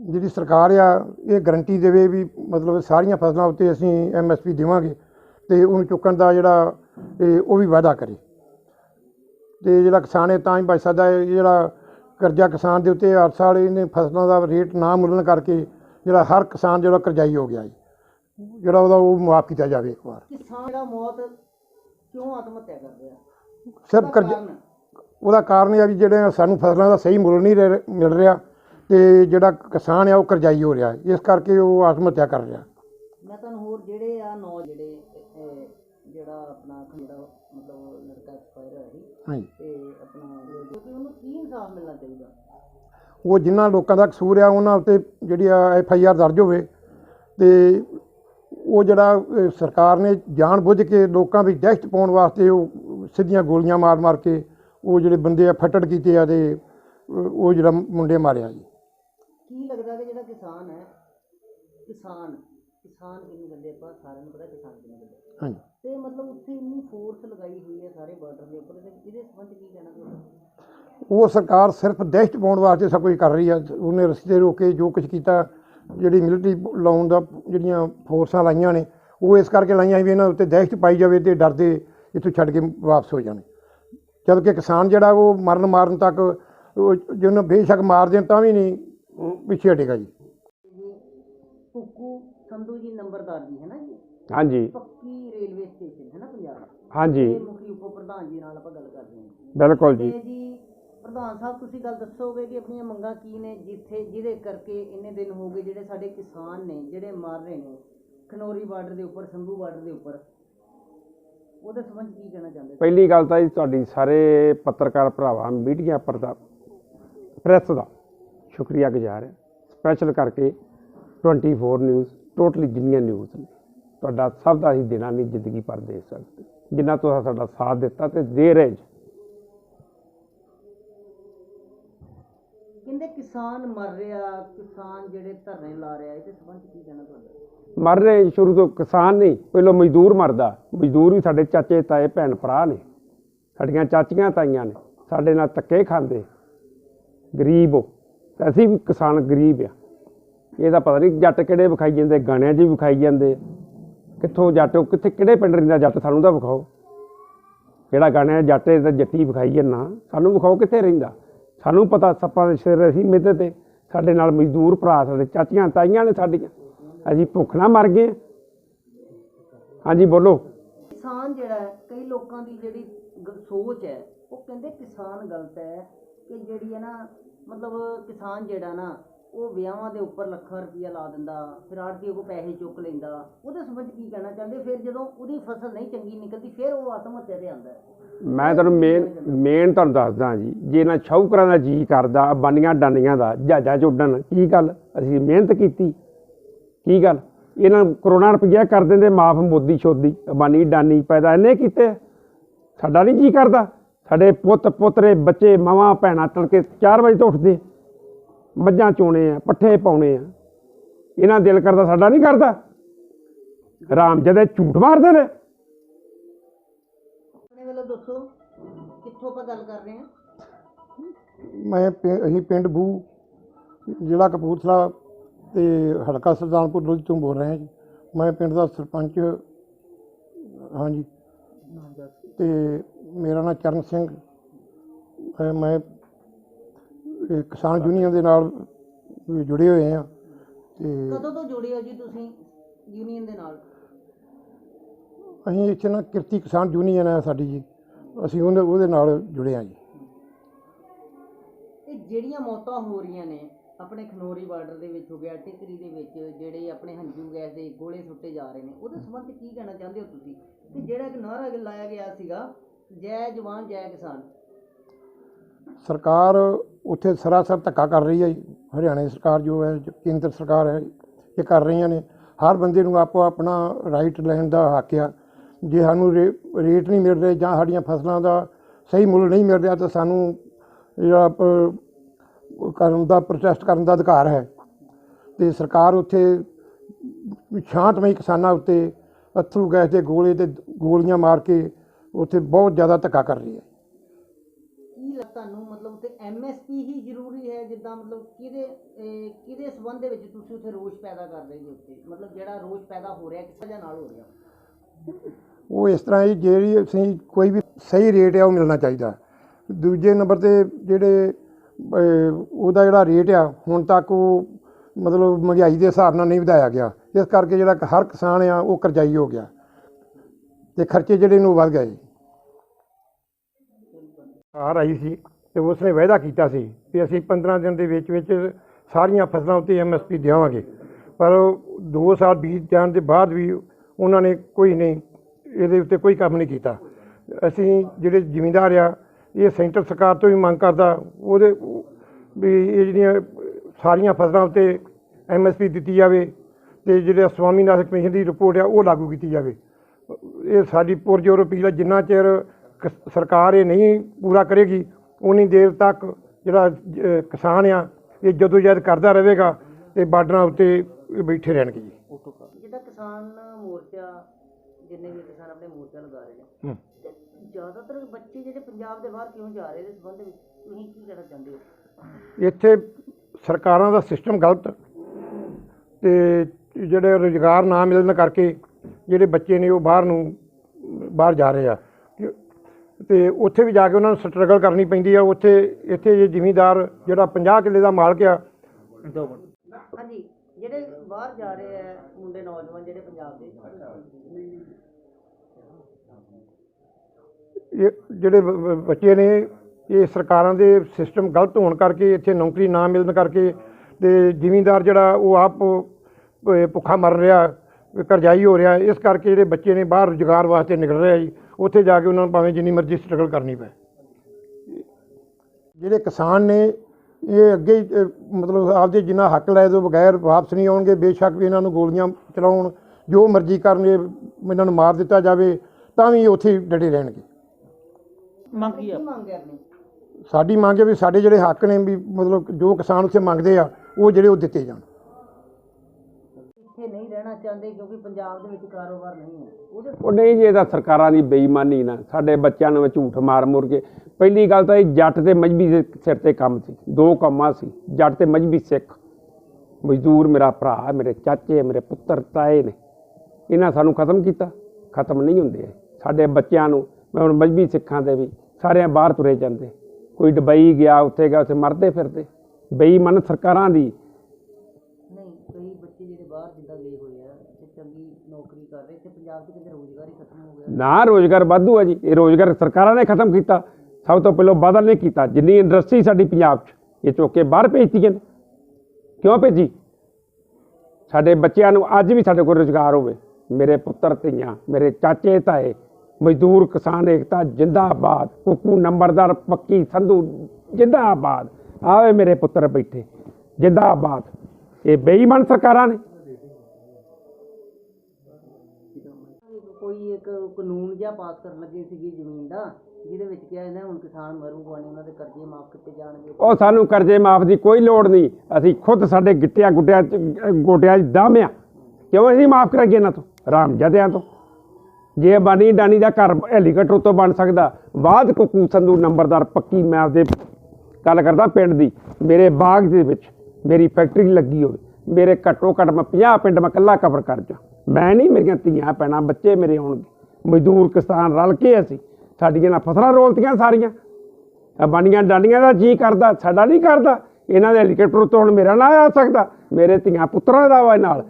ਜਿਹੜੀ ਸਰਕਾਰ ਆ ਇਹ ਗਰੰਟੀ ਦੇਵੇ ਵੀ ਮਤਲਬ ਸਾਰੀਆਂ ਫਸਲਾਂ ਉੱਤੇ ਅਸੀਂ ਐਮਐਸਪੀ ਦੇਵਾਂਗੇ ਤੇ ਉਹਨੂੰ ਚੁੱਕਣ ਦਾ ਜਿਹੜਾ ਇਹ ਉਹ ਵੀ ਵਾਅਦਾ ਕਰੇ। ਤੇ ਜਿਹੜਾ ਕਿਸਾਨ ਹੈ ਤਾਂ ਹੀ ਬਚ ਸਕਦਾ ਹੈ ਜਿਹੜਾ ਕਰਜ਼ਾ ਕਿਸਾਨ ਦੇ ਉੱਤੇ ਹਰ ਸਾਲ ਇਹਨੇ ਫਸਲਾਂ ਦਾ ਰੇਟ ਨਾ ਮੁੱਲਣ ਕਰਕੇ ਜਿਹੜਾ ਹਰ ਕਿਸਾਨ ਜਿਹੜਾ ਕਰਜ਼ਾਈ ਹੋ ਗਿਆ ਜੀ। ਜਿਹੜਾ ਉਹਦਾ ਉਹ ਮਾਫ ਕੀਤਾ ਜਾਵੇ ਇੱਕ ਵਾਰ। ਕਿਸਾਨ ਜਿਹੜਾ ਮੌਤ ਕਿਉਂ ਆਤਮ ਹੱਤਿਆ ਕਰਦੇ ਆ ਸਿਰਫ ਕਰਜ਼ਾ? ਉਹਦਾ ਕਾਰਨ ਇਹ ਆ ਵੀ ਜਿਹੜੇ ਸਾਨੂੰ ਫਸਲਾਂ ਦਾ ਸਹੀ ਮੁੱਲ ਨਹੀਂ ਰਹਿ- ਮਿਲ ਰਿਹਾ ਤੇ ਜਿਹੜਾ ਕਿਸਾਨ ਆ ਉਹ ਕਰਜ਼ਾਈ ਹੋ ਰਿਹਾ। ਇਸ ਕਰਕੇ ਉਹ ਆਤਮ ਹੱਤਿਆ ਕਰ ਰਿਹਾ। ਮੈਂ ਤੁਹਾਨੂੰ ਹੋਰ ਜਿਹੜੇ ਆ ਨੌ ਜਿਹੜੇ ਜਿਹੜਾ ਆਪਣਾ ਜਿਹੜਾ ਮਤਲਬ ਲੜਕਾ ਐਕਸਪਾਇਰ ਹੋਇਆ ਸੀ। ਹਾਂਜੀ। ਤੇ ਆਪਣਾ ਕਿਉਂਕਿ ਉਹਨੂੰ ਕੀ ਇਨਸਾਫ ਮਿਲਣਾ ਚਾਹੀਦਾ? ਉਹ ਜਿਨ੍ਹਾਂ ਲੋਕਾਂ ਦਾ ਕਸੂਰ ਆ ਉਹਨਾਂ ਉੱਤੇ ਜਿਹੜੀ ਐਫ ਆਈ ਆਰ ਦਰਜ ਹੋਵੇ ਤੇ ਉਹ ਜਿਹੜਾ ਅਹ, ਸਰਕਾਰ ਨੇ ਜਾਣ ਬੁੱਝ ਕੇ ਲੋਕਾਂ ਵਿੱਚ ਦਹਿਸ਼ਤ ਪਾਉਣ ਵਾਸਤੇ ਉਹ ਸਿੱਧੀਆਂ ਗੋਲੀਆਂ ਮਾਰ ਮਾਰ ਕੇ ਉਹ ਜਿਹੜੇ ਬੰਦੇ ਆ ਫੱਟੜ ਕੀਤੇ ਆ ਤੇ ਅਹ, ਉਹ ਜਿਹੜਾ ਮੁੰਡੇ ਮਾਰਿਆ ਜੀ। ਕੀ ਲੱਗਦਾ ਕਿ ਜਿਹੜਾ ਕਿਸਾਨ ਹੈ ਕਿਸਾਨ ਕਿਸਾਨ ਕਿੰਨੇ ਬੰਦੇ ਆਪਾਂ? ਸਾਰਿਆਂ ਨੂੰ ਪਤਾ ਕਿਸਾਨ ਕਿੰਨੇ ਬੰਦੇ ਹਾਂਜੀ। ਤੇ ਮਤਲਬ ਉੱਥੇ ਇੰਨੀ ਫੋਰਸ ਲਗਾਈ ਹੋਈ ਹੈ ਸਾਰੇ ਬਾਰਡਰ ਦੇ ਉੱਪਰ ਤੇ ਇਹਦੇ ਸੰਬੰਧ ਕੀ ਕਹਿਣਾ ਤੁਹਾਡਾ? ਉਹ ਸਰਕਾਰ ਸਿਰਫ ਦਹਿਸ਼ਤ ਪਾਉਣ ਵਾਸਤੇ ਸਭ ਕੁਝ ਕਰ ਰਹੀ ਆ। ਉਹਨੇ ਰਸਤੇ ਰੋਕੇ ਜੋ ਕੁਝ ਕੀਤਾ ਜਿਹੜੀ ਮਿਲਟਰੀ ਲਾਉਣ ਦਾ ਜਿਹੜੀਆਂ ਫੋਰਸਾਂ ਲਾਈਆਂ ਨੇ ਉਹ ਇਸ ਕਰਕੇ ਲਾਈਆਂ ਵੀ ਇਹਨਾਂ ਉੱਤੇ ਦਹਿਸ਼ਤ ਪਾਈ ਜਾਵੇ ਤੇ ਡਰਦੇ ਇੱਥੋਂ ਛੱਡ ਕੇ ਵਾਪਸ ਹੋ ਜਾਣ। ਜਦ ਕਿ ਕਿਸਾਨ ਜਿਹੜਾ ਉਹ ਮਰਨ ਮਾਰਨ ਤੱਕ ਜਿਹਨੂੰ ਬੇਸ਼ੱਕ ਮਾਰ ਦੇਣ ਤਾਂ ਵੀ ਨਹੀਂ ਪਿੱਛੇ ਹਟੇਗਾ ਜੀ। ਕੁੱਕੂ ਸੰਧੂ ਜੀ ਨੰਬਰਦਾਰ ਜੀ ਹੈ ਨਾ ਜੀ? ਹਾਂਜੀ। ਪੱਕੀ ਰੇਲਵੇ ਸਟੇਸ਼ਨ ਹੈ ਨਾ ਪੰਜਾਬ ਹਾਂਜੀ। ਦੇ ਮੁਖੀ ਉਪ ਪ੍ਰਧਾਨ ਜੀ ਨਾਲ ਆਪਾਂ ਗੱਲ ਕਰ ਰਹੇ ਹਾਂ। ਬਿਲਕੁਲ ਤੇ ਜੀ ਪ੍ਰਧਾਨ ਸਾਹਿਬ ਤੁਸੀਂ ਗੱਲ ਦੱਸੋਗੇ ਕਿ ਆਪਣੀਆਂ ਮੰਗਾਂ ਕੀ ਨੇ ਜਿੱਥੇ ਜਿਹਦੇ ਕਰਕੇ ਇੰਨੇ ਦਿਨ ਹੋ ਗਏ ਜਿਹੜੇ ਸਾਡੇ ਕਿਸਾਨ ਨੇ ਜਿਹੜੇ ਮਰ ਰਹੇ ਨੇ ਖਨੌਰੀ ਬਾਰਡਰ ਦੇ ਉੱਪਰ ਸੰਭੂ ਬਾਰਡਰ ਦੇ ਉੱਪਰ। ਉਹਦੇ ਸੰਬੰਧ ਕੀ ਕਹਿਣਾ ਚਾਹੁੰਦੇ ਪਹਿਲੀ ਗੱਲ ਤਾਂ ਜੀ ਤੁਹਾਡੀ ਸਾਰੇ ਪੱਤਰਕਾਰ ਭਰਾਵਾਂ ਮੀਡੀਆ ਪਰਦਾ ਪ੍ਰੈਸ ਦਾ ਸ਼ੁਕਰੀਆ ਗੁਜ਼ਾਰ ਹੈ। ਸਪੈਸ਼ਲ ਕਰਕੇ 24 ਨਿਊਜ਼ ਟੋਟਲੀ ਜਿੰਨੀਆਂ ਨਿਊਜ਼ ਨੇ। ਤੁਹਾਡਾ ਸਭ ਦਾ ਹੀ ਦੇਣਾ ਨਹੀਂ ਜ਼ਿੰਦਗੀ ਪਰ ਦੇ ਸਕਦੇ। ਜਿੰਨਾ ਤੁਸੀਂ ਸਾਡਾ ਸਾਥ ਦਿੱਤਾ ਤੇ ਦੇ ਰਹੇ ਜੀ। ਕਹਿੰਦੇ ਕਿਸਾਨ ਮਰ ਰਿਹਾ ਕਿਸਾਨ ਜਿਹੜੇ ਧਰਨੇ ਲਾ ਰਿਹਾ ਇਹਦੇ ਸੰਬੰਧ 'ਚ ਕੀ ਕਹਿਣਾ ਤੁਹਾਡਾ? ਮਰ ਰਹੇ ਸ਼ੁਰੂ ਤੋਂ ਕਿਸਾਨ ਨਹੀਂ ਪਹਿਲਾਂ ਮਜ਼ਦੂਰ ਮਰਦਾ। ਮਜ਼ਦੂਰ ਵੀ ਸਾਡੇ ਚਾਚੇ ਤਾਏ ਭੈਣ ਭਰਾ ਨੇ। ਸਾਡੀਆਂ ਚਾਚੀਆਂ ਤਾਈਆਂ ਨੇ। ਸਾਡੇ ਨਾਲ ਧੱਕੇ ਖਾਂਦੇ। ਗਰੀਬ ਹੋ ਅਸੀਂ ਵੀ ਕਿਸਾਨ ਗਰੀਬ ਆ। ਇਹਦਾ ਪਤਾ ਨਹੀਂ ਜੱਟ ਕਿਹੜੇ ਵਿਖਾਈ ਜਾਂਦੇ ਗਾਣਿਆਂ 'ਚ ਵੀ ਵਿਖਾਈ ਜਾਂਦੇ। ਕਿੱਥੋਂ ਜੱਟ, ਉਹ ਕਿੱਥੇ, ਕਿਹੜੇ ਪਿੰਡ ਰਹਿੰਦਾ ਜੱਟ? ਸਾਨੂੰ ਤਾਂ ਵਿਖਾਓ। ਜਿਹੜਾ ਗਾਣਿਆਂ 'ਚ ਜੱਟ ਤੇ ਜੱਟੀ ਵਿਖਾਈ ਜਾਂਦਾ ਸਾਨੂੰ ਵਿਖਾਓ ਕਿੱਥੇ ਰਹਿੰਦਾ। ਸਾਨੂੰ ਪਤਾ ਸੱਪਾਂ ਦੇ ਸਿਰ ਅਸੀਂ ਮਿੱਧ ਤੇ। ਸਾਡੇ ਨਾਲ ਮਜ਼ਦੂਰ ਭਰਾ ਸਾਡੇ, ਚਾਚੀਆਂ, ਤਾਈਆਂ ਨੇ ਸਾਡੀਆਂ। ਅਸੀਂ ਭੁੱਖ ਨਾ ਮਰ ਗਏ ਹਾਂਜੀ, ਬੋਲੋ। ਕਿਸਾਨ ਜਿਹੜਾ ਕਈ ਲੋਕਾਂ ਦੀ ਜਿਹੜੀ ਸੋਚ ਹੈ, ਉਹ ਕਹਿੰਦੇ ਕਿਸਾਨ ਗਲਤ ਹੈ ਕਿ ਜਿਹੜੀ ਹੈ ਨਾ, ਮਤਲਬ ਕਿਸਾਨ ਜਿਹੜਾ ਨਾ ਉਹ ਵਿਆਹਾਂ ਦੇ ਉੱਪਰ ਲੱਖਾਂ ਰੁਪਈਆ ਲਾ ਦਿੰਦਾ, ਫਿਰ ਆੜਤੀਓ ਕੋ ਪੈਸੇ ਚੁੱਕ ਲੈਂਦਾ। ਉਹਦੇ ਸੰਬੰਧ ਕੀ ਕਹਿਣਾ ਚਾਹੁੰਦੇ? ਫਿਰ ਜਦੋਂ ਉਹਦੀ ਫਸਲ ਨਹੀਂ ਚੰਗੀ ਨਿਕਲਦੀ, ਫਿਰ ਉਹ ਆਤਮ ਹੱਤਿਆ ਤੇ ਆਉਂਦਾ। ਮੈਂ ਤੁਹਾਨੂੰ ਮੇਨ ਮੇਨ ਤੁਹਾਨੂੰ ਦੱਸਦਾ ਜੀ, ਜੇ ਇਹਨਾਂ ਸ਼ੌਕਰਾਂ ਦਾ ਜੀ ਕਰਦਾ ਅਬਾਨੀਆਂ ਡਾਨੀਆਂ ਦਾ, ਜਹਾਜ਼ਾਂ 'ਚ ਉੱਡਣ, ਕੀ ਗੱਲ? ਅਸੀਂ ਮਿਹਨਤ ਕੀਤੀ। ਕੀ ਗੱਲ? ਇਹਨਾਂ ਨੂੰ ਕਰੋਨਾ ਰੁਪਈਆ ਕਰ ਦਿੰਦੇ, ਮਾਫ ਮੋਦੀ ਸ਼ੋਦੀ, ਅਬਾਨੀ ਡਾਨੀ ਪੈਦਾ ਇਹਨੇ ਕੀਤੇ। ਸਾਡਾ ਨਹੀਂ ਜੀ ਕਰਦਾ। ਸਾਡੇ ਪੁੱਤ ਪੁੱਤਰੇ ਬੱਚੇ, ਮਾਵਾਂ, ਭੈਣਾਂ ਤੜਕੇ 4 ਵਜੇ ਤੋਂ ਉੱਠਦੇ ਮੱਝਾਂ ਚੋਣੇ ਆ ਪੱਠੇ ਪਾਉਣੇ ਆ। ਇਹਨਾਂ ਦਿਲ ਕਰਦਾ ਸਾਡਾ ਨਹੀਂ ਕਰਦਾ। ਰਾਮ ਜਦੇ ਝੂਠ ਮਾਰਦੇ ਨੇ। ਆਪਣੇ ਵੱਲੋਂ ਦੱਸੋ ਕਿੱਥੋਂ ਆਪਾਂ ਗੱਲ ਕਰ ਰਹੇ ਹਾਂ? ਮੈਂ ਪਿੰ- ਅਸੀਂ ਪਿੰਡ ਬੂ ਜ਼ਿਲ੍ਹਾ ਕਪੂਰਥਲਾ ਤੇ ਹਲਕਾ ਸਰਦਾਨਪੁਰ ਲੋਧੀ ਤੋਂ ਬੋਲ ਰਹੇ ਹਾਂ ਜੀ। ਮੈਂ ਪਿੰਡ ਦਾ ਸਰਪੰਚ ਹਾਂਜੀ। ਤੇ ਮੇਰਾ ਨਾਮ ਚਰਨ ਸਿੰਘ ਹੈ। ਮੈਂ ਇਹ ਕਿਸਾਨ ਯੂਨੀਅਨ ਦੇ ਨਾਲ ਵੀ ਜੁੜੇ ਹੋਏ ਆ ਤੇ ਕਦੋਂ ਤੋਂ ਜੁੜੇ ਹੋ ਜੀ ਤੁਸੀਂ ਯੂਨੀਅਨ ਦੇ ਨਾਲ? ਅਸੀਂ ਇੱਥੇ ਨਾ ਕਿਰਤੀ ਕਿਸਾਨ ਯੂਨੀਅਨ ਹੈ ਸਾਡੀ ਜੀ। ਅਸੀਂ ਉਹਦੇ ਉਹਦੇ ਨਾਲ ਜੁੜੇ ਆ ਜੀ। ਇਹ ਜਿਹੜੀਆਂ ਮੌਤਾਂ ਹੋ ਰਹੀਆਂ ਨੇ ਆਪਣੇ ਖਨੋਰੀ ਬਾਰਡਰ ਦੇ ਵਿੱਚ ਹੋ ਗਿਆ ਟਿਕਰੀ ਦੇ ਵਿੱਚ ਜਿਹੜੇ ਆਪਣੇ ਹੰਝੂ ਗੈਸ ਦੇ ਗੋਲੇ ਸੁੱਟੇ ਜਾ ਰਹੇ ਨੇ ਉਹਦੇ ਸੰਬੰਧ ਕੀ ਕਹਿਣਾ ਚਾਹੁੰਦੇ ਹੋ ਤੁਸੀਂ? ਕਿ ਜਿਹੜਾ ਇੱਕ ਨਾਰਾ ਲਾਇਆ ਗਿਆ ਸੀਗਾ ਜੈ ਜਵਾਨ ਜੈ ਕਿਸਾਨ। ਸਰਕਾਰ ਉੱਥੇ ਸਰਾਸਰ ਧੱਕਾ ਕਰ ਰਹੀ ਹੈ ਜੀ। ਹਰਿਆਣਾ ਸਰਕਾਰ ਜੋ ਹੈ, ਕੇਂਦਰ ਸਰਕਾਰ ਹੈ, ਇਹ ਕਰ ਰਹੀਆਂ ਨੇ। ਹਰ ਬੰਦੇ ਨੂੰ ਆਪੋ ਆਪਣਾ ਰਾਈਟ ਲੈਣ ਦਾ ਹੱਕ ਆ। ਜੇ ਸਾਨੂੰ ਰੇ- ਰੇਟ ਨਹੀਂ ਮਿਲ ਰਹੇ ਜਾਂ ਸਾਡੀਆਂ ਫਸਲਾਂ ਦਾ ਸਹੀ ਮੁੱਲ ਨਹੀਂ ਮਿਲ ਰਿਹਾ ਤਾਂ ਸਾਨੂੰ ਜਿਹੜਾ ਕਰਨ ਦਾ ਪ੍ਰੋਟੈਸਟ ਕਰਨ ਦਾ ਅਧਿਕਾਰ ਹੈ। ਤੇ ਸਰਕਾਰ ਉੱਥੇ ਸ਼ਾਂਤਮਈ ਕਿਸਾਨਾਂ ਉੱਤੇ ਅਥਰੂ ਗੈਸ ਦੇ ਗੋਲੇ ਤੇ ਗੋਲੀਆਂ ਮਾਰ ਕੇ ਉੱਥੇ ਬਹੁਤ ਜ਼ਿਆਦਾ ਧੱਕਾ ਕਰ ਰਹੀ ਹੈ। ਕੀ ਤੁਹਾਨੂੰ ਐਮਐਸਪੀ ਹੀ ਜ਼ਰੂਰੀ ਹੈ ਜਿੱਦਾਂ ਮਤਲਬ ਕਿਹਦੇ ਕਿਹਦੇ ਸੰਬੰਧ ਦੇ ਵਿੱਚ ਤੁਸੀਂ ਉੱਥੇ ਰੋਸ਼ ਪੈਦਾ ਕਰ ਰਹੇ ਜੀ ਉੱਥੇ? ਮਤਲਬ ਜਿਹੜਾ ਰੋਸ਼ ਪੈਦਾ ਹੋ ਰਿਹਾ ਕਿਸ ਵਜ੍ਹਾ ਨਾਲ ਹੋ ਰਿਹਾ? ਉਹ ਇਸ ਤਰ੍ਹਾਂ ਹੀ ਜਿਹੜੀ ਅਸੀਂ ਕੋਈ ਵੀ ਸਹੀ ਰੇਟ ਹੈ ਉਹ ਮਿਲਣਾ ਚਾਹੀਦਾ। ਦੂਜੇ ਨੰਬਰ ਤੇ ਜਿਹੜੇ ਅਹ, ਉਹਦਾ ਜਿਹੜਾ ਰੇਟ ਆ ਹੁਣ ਤੱਕ ਉਹ ਮਤਲਬ ਮਹਿੰਗਾਈ ਦੇ ਹਿਸਾਬ ਨਾਲ ਨਹੀਂ ਵਧਾਇਆ ਗਿਆ। ਇਸ ਕਰਕੇ ਜਿਹੜਾ ਹਰ ਕਿਸਾਨ ਆ ਉਹ ਕਰਜ਼ਾਈ ਹੋ ਗਿਆ। ਤੇ ਖਰਚੇ ਜਿਹੜੇ ਨੂੰ ਵੱਧ ਗਏ। ਸਰਕਾਰ ਆਈ ਸੀ। ਤੇ ਉਸਨੇ ਵਾਅਦਾ ਕੀਤਾ ਸੀ ਕਿ ਅਸੀਂ 15 ਦਿਨ ਦੇ ਵਿੱਚ ਵਿੱਚ ਸਾਰੀਆਂ ਫਸਲਾਂ ਉੱਤੇ ਐਮਐਸਪੀ ਦੇਵਾਂਗੇ ਪਰ 2 ਸਾਲ ਬੀਤ ਜਾਣ ਦੇ ਬਾਅਦ ਵੀ ਉਹਨਾਂ ਨੇ ਕੋਈ ਨਹੀਂ, ਇਹਦੇ ਉੱਤੇ ਕੋਈ ਕੰਮ ਨਹੀਂ ਕੀਤਾ। ਅਸੀਂ ਜਿਹੜੇ ਜ਼ਿਮੀਂਦਾਰ ਆ, ਇਹ ਸੈਂਟਰ ਸਰਕਾਰ ਤੋਂ ਵੀ ਮੰਗ ਕਰਦਾ, ਉਹਦੇ ਵੀ ਇਹ ਜਿਹੜੀਆਂ ਸਾਰੀਆਂ ਫਸਲਾਂ ਉੱਤੇ ਐਮਐਸਪੀ ਦਿੱਤੀ ਜਾਵੇ ਤੇ ਜਿਹੜੇ ਸਵਾਮੀਨਾਥਨ ਕਮਿਸ਼ਨ ਦੀ ਰਿਪੋਰਟ ਆ, ਉਹ ਲਾਗੂ ਕੀਤੀ ਜਾਵੇ। ਇਹ ਸਾਡੀ ਪੁਰਜੋਰ ਅਪੀਲ ਹੈ ਜਿੰਨਾ ਚਿਰ ਕ- ਸਰਕਾਰ ਇਹ ਨਹੀਂ ਪੂਰਾ ਕਰੇਗੀ ਉਨੀ ਦੇਰ ਤੱਕ ਜਿਹੜਾ ਕਿਸਾਨ ਆ ਇਹ ਜਦੋਂ ਜਦ ਕਰਦਾ ਰਹੇਗਾ ਤੇ ਬਾਰਡਰਾਂ ਉੱਤੇ ਬੈਠੇ ਰਹਿਣਗੇ ਜੀ। ਜਿੱਦਾਂ ਕਿਸਾਨ ਮੋਰਚਾ ਜਿੰਨੇ ਵੀ ਕਿਸਾਨ ਆਪਣੇ ਮੋਰਚਾ ਲਗਾ ਰਹੇ ਨੇ ਹੂੰ। ਤੇ ਜ਼ਿਆਦਾਤਰ ਬੱਚੇ ਜਿਹੜੇ ਪੰਜਾਬ ਦੇ ਬਾਹਰ ਕਿਉਂ ਜਾ ਰਹੇ ਨੇ ਇਸ ਸੰਬੰਧ ਵਿੱਚ ਤੁਸੀਂ ਕੀ ਕਹਿਣਾ ਚਾਹੁੰਦੇ ਹੋ? ਇੱਥੇ ਸਰਕਾਰਾਂ ਦਾ ਸਿਸਟਮ ਗਲਤ ਤੇ ਜਿਹੜੇ ਰੁਜ਼ਗਾਰ ਨਾ ਮਿਲਣ ਕਰਕੇ ਜਿਹੜੇ ਬੱਚੇ ਨੇ ਉਹ ਬਾਹਰ ਨੂੰ ਬਾਹਰ ਜਾ ਰਹੇ ਆ। ਤੇ ਉੱਥੇ ਵੀ ਜਾ ਕੇ ਉਹਨਾਂ ਨੂੰ ਸਟਰਗਲ ਕਰਨੀ ਪੈਂਦੀ ਆ। ਉੱਥੇ ਇੱਥੇ ਜੇ ਜ਼ਿਮੀਂਦਾਰ ਜਿਹੜਾ 50 ਕਿੱਲੇ ਦਾ ਮਾਲਕ ਆ ਹਾਂਜੀ ਜਿਹੜੇ ਬਾਹਰ ਜਾ ਰਹੇ ਆ ਮੁੰਡੇ ਨੌਜਵਾਨ ਜਿਹੜੇ ਪੰਜਾਬ ਦੇ। ਇਹ ਜਿਹੜੇ ਬੱਚੇ ਨੇ ਇਹ ਸਰਕਾਰਾਂ ਦੇ ਸਿਸਟਮ ਗਲਤ ਹੋਣ ਕਰਕੇ ਇੱਥੇ ਨੌਕਰੀ ਨਾ ਮਿਲਣ ਕਰਕੇ ਤੇ ਜ਼ਿਮੀਂਦਾਰ ਜਿਹੜਾ ਉਹ ਆਪ ਭੁੱਖਾ ਮਰ ਰਿਹਾ ਕਰਜ਼ਾਈ ਹੋ ਰਿਹਾ। ਇਸ ਕਰਕੇ ਜਿਹੜੇ ਬੱਚੇ ਨੇ ਬਾਹਰ ਰੁਜ਼ਗਾਰ ਵਾਸਤੇ ਨਿਕਲ ਰਿਹਾ ਜੀ। ਉੱਥੇ ਜਾ ਕੇ ਉਹਨਾਂ ਨੂੰ ਭਾਵੇਂ ਜਿੰਨੀ ਮਰਜ਼ੀ ਸਟਰਗਲ ਕਰਨੀ ਪਏ। ਜਿਹੜੇ ਕਿਸਾਨ ਨੇ ਇਹ ਅੱਗੇ ਮਤਲਬ ਆਪਦੇ ਜਿੰਨਾ ਹੱਕ ਲੈ ਤੋਂ ਬਗੈਰ ਵਾਪਸ ਨਹੀਂ ਆਉਣਗੇ ਬੇਸ਼ੱਕ ਵੀ ਇਹਨਾਂ ਨੂੰ ਗੋਲੀਆਂ ਚਲਾਉਣ ਜੋ ਮਰਜ਼ੀ ਕਰਨ ਇਹ ਇਹਨਾਂ ਨੂੰ ਮਾਰ ਦਿੱਤਾ ਜਾਵੇ ਤਾਂ ਵੀ ਇਹ ਉੱਥੇ ਡਟੇ ਰਹਿਣਗੇ। ਮੰਗ ਕੀ ਸਾਡੀ ਮੰਗ ਹੈ ਵੀ ਸਾਡੇ ਜਿਹੜੇ ਹੱਕ ਨੇ ਵੀ ਮਤਲਬ ਜੋ ਕਿਸਾਨ ਉੱਥੇ ਮੰਗਦੇ ਆ ਉਹ ਜਿਹੜੇ ਉਹ ਦਿੱਤੇ ਜਾਣ। ਚਾਹੁੰਦੇ ਕਿਉਂਕਿ ਪੰਜਾਬ ਦੇ ਵਿੱਚ ਕਾਰੋਬਾਰ ਨਹੀਂ ਹੈ। ਉਹਦੇ ਉਹ ਨਹੀਂ ਜੀ ਇਹਦਾ ਸਰਕਾਰਾਂ ਦੀ ਬੇਈਮਾਨੀ ਨਾ। ਸਾਡੇ ਬੱਚਿਆਂ ਨੂੰ ਝੂਠ ਮਾਰ ਮੁਰ ਕੇ। ਪਹਿਲੀ ਗੱਲ ਤਾਂ ਇਹ ਜੱਟ ਤੇ ਮਜਬੀ ਦੇ ਸਿਰ ਤੇ ਕੰਮ ਸੀ। ਦੋ ਕੰਮਾਂ ਸੀ। ਜੱਟ ਤੇ ਮਜਬੀ ਸਿੱਖ। ਮਜ਼ਦੂਰ ਮੇਰਾ ਭਰਾ, ਮੇਰੇ ਚਾਚੇ, ਮੇਰੇ ਪੁੱਤਰ, ਤਾਏ ਨੇ। ਇਹਨਾਂ ਸਾਨੂੰ ਖਤਮ ਕੀਤਾ। ਖਤਮ ਨਹੀਂ ਹੁੰਦੇ ਸਾਡੇ ਬੱਚਿਆਂ ਨੂੰ, ਮੈਂ ਹੁਣ ਮਜਬੀ ਸਿੱਖਾਂ ਦੇ ਵੀ ਸਾਰਿਆਂ ਬਾਹਰ ਤੁਰੇ ਜਾਂਦੇ। ਕੋਈ ਦੁਬਈ ਗਿਆ, ਉੱਥੇ ਗਿਆ, ਉੱਥੇ ਮਰਦੇ ਫਿਰਦੇ। ਬੇਈਮਾਨ ਸਰਕਾਰਾਂ ਦੀ ਨਹੀਂ ਕਈ ਬੱਚੇ ਜਿਹੜੇ ਬਾਹਰ ਜਿੱਦਾਂ ਗਏ ਹੋਏ ਆ ਤੇ ਚੰਗੀ ਨੌਕਰੀ ਕਰ ਰਹੇ ਤੇ ਪੰਜਾਬ 'ਚ ਕਿਤੇ ਰੋਜ਼ਗਾਰ ਹੀ ਖਤਮ ਹੋ ਗਿਆ ਨਾ ਰੋਜ਼ਗਾਰ ਵਾਧੂ ਹੈ ਜੀ, ਇਹ ਰੋਜ਼ਗਾਰ ਸਰਕਾਰਾਂ ਨੇ ਖਤਮ ਕੀਤਾ। ਸਭ ਤੋਂ ਪਹਿਲਾਂ ਬਾਦਲ ਨੇ ਕੀਤਾ। ਜਿੰਨੀ ਇੰਡਸਟਰੀ ਸਾਡੀ ਪੰਜਾਬ 'ਚ, ਇਹ ਚੁੱਕ ਕੇ ਬਾਹਰ ਭੇਜਤੀਆਂ ਨੇ। ਕਿਉਂ ਭੇਜੀ? ਸਾਡੇ ਬੱਚਿਆਂ ਨੂੰ ਅੱਜ ਵੀ ਸਾਡੇ ਕੋਲ ਰੋਜ਼ਗਾਰ ਹੋਵੇ। ਮੇਰੇ ਪੁੱਤਰ, ਧੀਆਂ, ਮੇਰੇ ਚਾਚੇ, ਤਾਏ, ਮਜ਼ਦੂਰ, ਕਿਸਾਨ, ਏਕਤਾ, ਜਿੰਦਾਬਾਦ। ਕੁੱਕੂ, ਨੰਬਰਦਾਰ, ਪੱਕੀ, ਸੰਧੂ, ਜਿੰਦਾਬਾਦ। ਆਵੇ ਮੇਰੇ ਪੁੱਤਰ ਬੈਠੇ। ਜਿੰਦਾਬਾਦ। ਇਹ ਬੇਈਮਾਨ ਸਰਕਾਰਾਂ ਨੇ। ਕੋਈ ਇੱਕ ਕਾਨੂੰਨ ਜਿਹਾ ਪਾਸ ਕਰਨ ਲੱਗੇ ਸੀਗੀ ਜ਼ਮੀਨ ਦਾ, ਜਿਹਦੇ ਵਿੱਚ ਕਿਹਾ ਜਾਂਦਾ ਹੁਣ ਕਿਸਾਨ ਮਰੂਗਾ ਨਹੀਂ ਉਹਨਾਂ ਦੇ ਕਰਜ਼ੇ ਮਾਫ ਕੀਤੇ ਜਾਣਗੇ। ਉਹ ਸਾਨੂੰ ਕਰਜ਼ੇ ਮਾਫ ਦੀ ਕੋਈ ਲੋੜ ਨਹੀਂ, ਅਸੀਂ ਖੁਦ ਸਾਡੇ ਗਿੱਟਿਆਂ ਗੁੱਟਿਆਂ 'ਚ ਅਹ ਗੋਟਿਆਂ 'ਚ ਦਮ ਆ। ਕਿਉਂ ਅਸੀਂ ਮਾਫ ਕਰਾਂਗੇ ਇਹਨਾਂ ਤੋਂ? ਰਾਮ ਜਦਿਆਂ ਤੋਂ। ਜੇ ਬਾਨੀ ਡਾਨੀ ਦਾ ਘਰ ਹੈਲੀਕਾਪਟਰ ਤੋਂ ਬਣ ਸਕਦਾ, ਬਾਅਦ ਕੁੱਕੂ ਸੰਧੂ ਨੰਬਰਦਾਰ ਪੱਕੀ ਮੈਂ ਆਪਦੇ ਗੱਲ ਕਰਦਾ ਪਿੰਡ ਦੀ, ਮੇਰੇ ਬਾਗ ਦੇ ਵਿੱਚ ਮੇਰੀ ਫੈਕਟਰੀ ਲੱਗੀ ਹੋਵੇ, ਮੇਰੇ ਘੱਟੋ ਘੱਟ ਮੈਂ 50 ਪਿੰਡ ਮੈਂ ਇਕੱਲਾ ਕਵਰ ਕਰ ਜਾ ਮੈਂ ਨਹੀਂ ਮੇਰੀਆਂ ਧੀਆਂ ਪੈਣਾ ਬੱਚੇ ਮੇਰੇ ਹੋਣਗੇ ਮਜ਼ਦੂਰ ਕਿਸਾਨ ਰਲ ਕੇ ਅਸੀਂ ਸਾਡੀਆਂ ਨਾਲ ਫਸਲਾਂ ਰੋਲਤੀਆਂ ਸਾਰੀਆਂ। ਆ ਬਾਣੀਆਂ ਡਾਂਡੀਆਂ ਦਾ ਜੀ ਕਰਦਾ ਸਾਡਾ ਨਹੀਂ ਕਰਦਾ। ਇਹਨਾਂ ਦੇ ਹੈਲੀਕਾਪਟਰ ਤੋਂ ਹੁਣ ਮੇਰਾ ਨਾ ਆ ਸਕਦਾ ਮੇਰੇ ਧੀਆਂ ਪੁੱਤਰਾਂ ਦਾ ਵਾ ਨਾਲ।